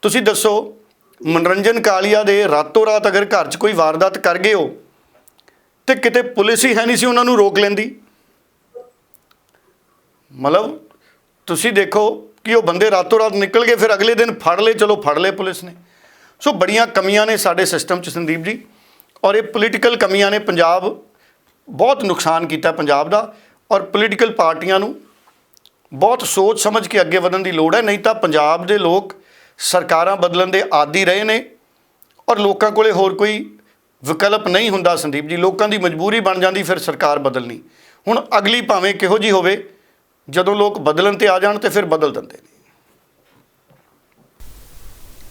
ਤੁਸੀਂ ਦੱਸੋ, ਮਨੋਰੰਜਨ ਕਾਲੀਆ ਦੇ ਰਾਤੋਂ ਰਾਤ ਅਗਰ ਘਰ 'ਚ ਕੋਈ ਵਾਰਦਾਤ ਕਰ ਗਏ ਹੋ, ਤੇ ਕਿਤੇ ਪੁਲਿਸ ਹੀ ਹੈ ਨਹੀਂ ਸੀ ਉਹਨਾਂ ਨੂੰ ਰੋਕ ਲੈਂਦੀ? ਮਤਲਬ ਤੁਸੀਂ ਦੇਖੋ ਕਿ ਉਹ ਬੰਦੇ ਰਾਤੋਂ ਰਾਤ ਨਿਕਲ ਗਏ, ਫਿਰ ਅਗਲੇ ਦਿਨ ਫੜ ਲਏ, ਚਲੋ ਫੜ ਲਏ ਪੁਲਿਸ ਨੇ। ਸੋ ਬੜੀਆਂ ਕਮੀਆਂ ਨੇ ਸਾਡੇ ਸਿਸਟਮ 'ਚ ਸੰਦੀਪ ਜੀ। ਔਰ ਇਹ ਪੋਲੀਟੀਕਲ ਕਮੀਆਂ ਨੇ ਪੰਜਾਬ ਬਹੁਤ ਨੁਕਸਾਨ ਕੀਤਾ ਪੰਜਾਬ ਦਾ। ਔਰ ਪੋਲੀਟੀਕਲ ਪਾਰਟੀਆਂ ਨੂੰ ਬਹੁਤ ਸੋਚ ਸਮਝ ਕੇ ਅੱਗੇ ਵਧਣ ਦੀ ਲੋੜ ਹੈ, ਨਹੀਂ ਤਾਂ ਪੰਜਾਬ ਦੇ ਲੋਕ ਸਰਕਾਰਾਂ ਬਦਲਣ ਦੇ ਆਦੀ ਰਹੇ ਨੇ। ਔਰ ਲੋਕਾਂ ਕੋਲੇ ਹੋਰ ਕੋਈ ਵਿਕਲਪ ਨਹੀਂ ਹੁੰਦਾ ਸੰਦੀਪ ਜੀ। ਲੋਕਾਂ ਦੀ ਮਜਬੂਰੀ ਬਣ ਜਾਂਦੀ, ਫਿਰ ਸਰਕਾਰ ਬਦਲਣੀ। ਹੁਣ ਅਗਲੀ ਭਾਵੇਂ ਕਿਹੋ ਜੀ ਹੋਵੇ ਜਦੋਂ ਲੋਕ ਬਦਲਣ ਤੇ ਆ ਜਾਣ ਤੇ ਫਿਰ ਬਦਲ ਦਿੰਦੇ ਨੇ।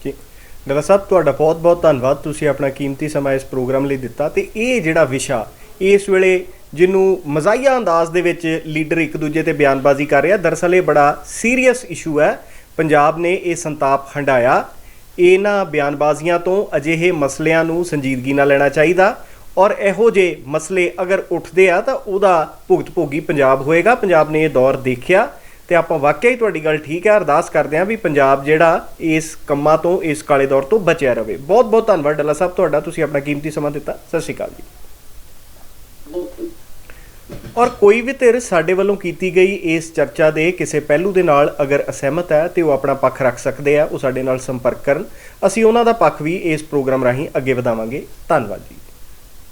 ਜੀ ਡਾਕਟਰ ਸਾਹਿਬ, ਤੁਹਾਡਾ ਬਹੁਤ-ਬਹੁਤ ਧੰਨਵਾਦ। ਤੁਸੀਂ ਆਪਣਾ ਕੀਮਤੀ ਸਮਾਂ ਇਸ ਪ੍ਰੋਗਰਾਮ ਲਈ ਦਿੱਤਾ ਤੇ ਇਹ ਜਿਹੜਾ ਵਿਸ਼ਾ, ਇਸ ਵੇਲੇ ਜਿਹਨੂੰ ਮਜ਼ਾਈਆ ਅੰਦਾਜ਼ ਦੇ ਵਿੱਚ ਲੀਡਰ ਇੱਕ ਦੂਜੇ ਤੇ ਬਿਆਨਬਾਜ਼ੀ ਕਰ ਰਿਹਾ ਦਰਅਸਲ ਇਹ ਬੜਾ ਸੀਰੀਅਸ ਇਸ਼ੂ ਹੈ। ਪੰਜਾਬ ਨੇ ਇਹ ਸੰਤਾਪ ਹੰਡਾਇਆ ਇਹਨਾਂ ਬਿਆਨਬਾਜ਼ੀਆਂ ਤੋਂ ਅਜਿਹੇ ਮਸਲਿਆਂ ਨੂੰ ਸੰਜੀਦਗੀ ਨਾਲ ਲੈਣਾ ਚਾਹੀਦਾ। ਔਰ ਇਹੋ ਜਿਹੇ ਮਸਲੇ ਅਗਰ ਉੱਠਦੇ ਆ ਤਾਂ ਉਹਦਾ ਭੁਗਤ ਭੋਗੀ ਪੰਜਾਬ ਹੋਏਗਾ। ਪੰਜਾਬ ਨੇ ਇਹ ਦੌਰ ਦੇਖਿਆ ਤੇ ਆਪਾਂ ਵਾਕਿਆ ਹੀ ਤੁਹਾਡੀ ਗੱਲ ਠੀਕ ਹੈ ਅਰਦਾਸ ਕਰਦੇ ਹਾਂ ਵੀ ਪੰਜਾਬ ਜਿਹੜਾ ਇਸ ਕੰਮਾਂ ਤੋਂ, ਇਸ ਕਾਲੇ ਦੌਰ ਤੋਂ ਬਚਿਆ ਰਹੇ ਬਹੁਤ ਬਹੁਤ ਧੰਨਵਾਦ ਡੱਲਾ ਸਾਹਿਬ ਤੁਹਾਡਾ। ਤੁਸੀਂ ਆਪਣਾ ਕੀਮਤੀ ਸਮਾਂ ਦਿੱਤਾ। ਸਤਿ ਸ਼੍ਰੀ ਅਕਾਲ ਜੀ। ਔਰ ਕੋਈ ਵੀ ਧਿਰ ਸਾਡੇ ਵੱਲੋਂ ਕੀਤੀ ਗਈ ਇਸ ਚਰਚਾ ਦੇ ਕਿਸੇ ਪਹਿਲੂ ਦੇ ਨਾਲ ਅਗਰ ਅਸਹਿਮਤ ਹੈ ਤੇ ਉਹ ਆਪਣਾ ਪੱਖ ਰੱਖ ਸਕਦੇ ਆ, ਉਹ ਸਾਡੇ ਨਾਲ ਸੰਪਰਕ ਕਰਨ। ਅਸੀਂ ਉਹਨਾਂ ਦਾ ਪੱਖ ਵੀ ਇਸ ਪ੍ਰੋਗਰਾਮ ਰਾਹੀਂ ਅੱਗੇ ਵਧਾਵਾਂਗੇ। ਧੰਨਵਾਦ ਜੀ।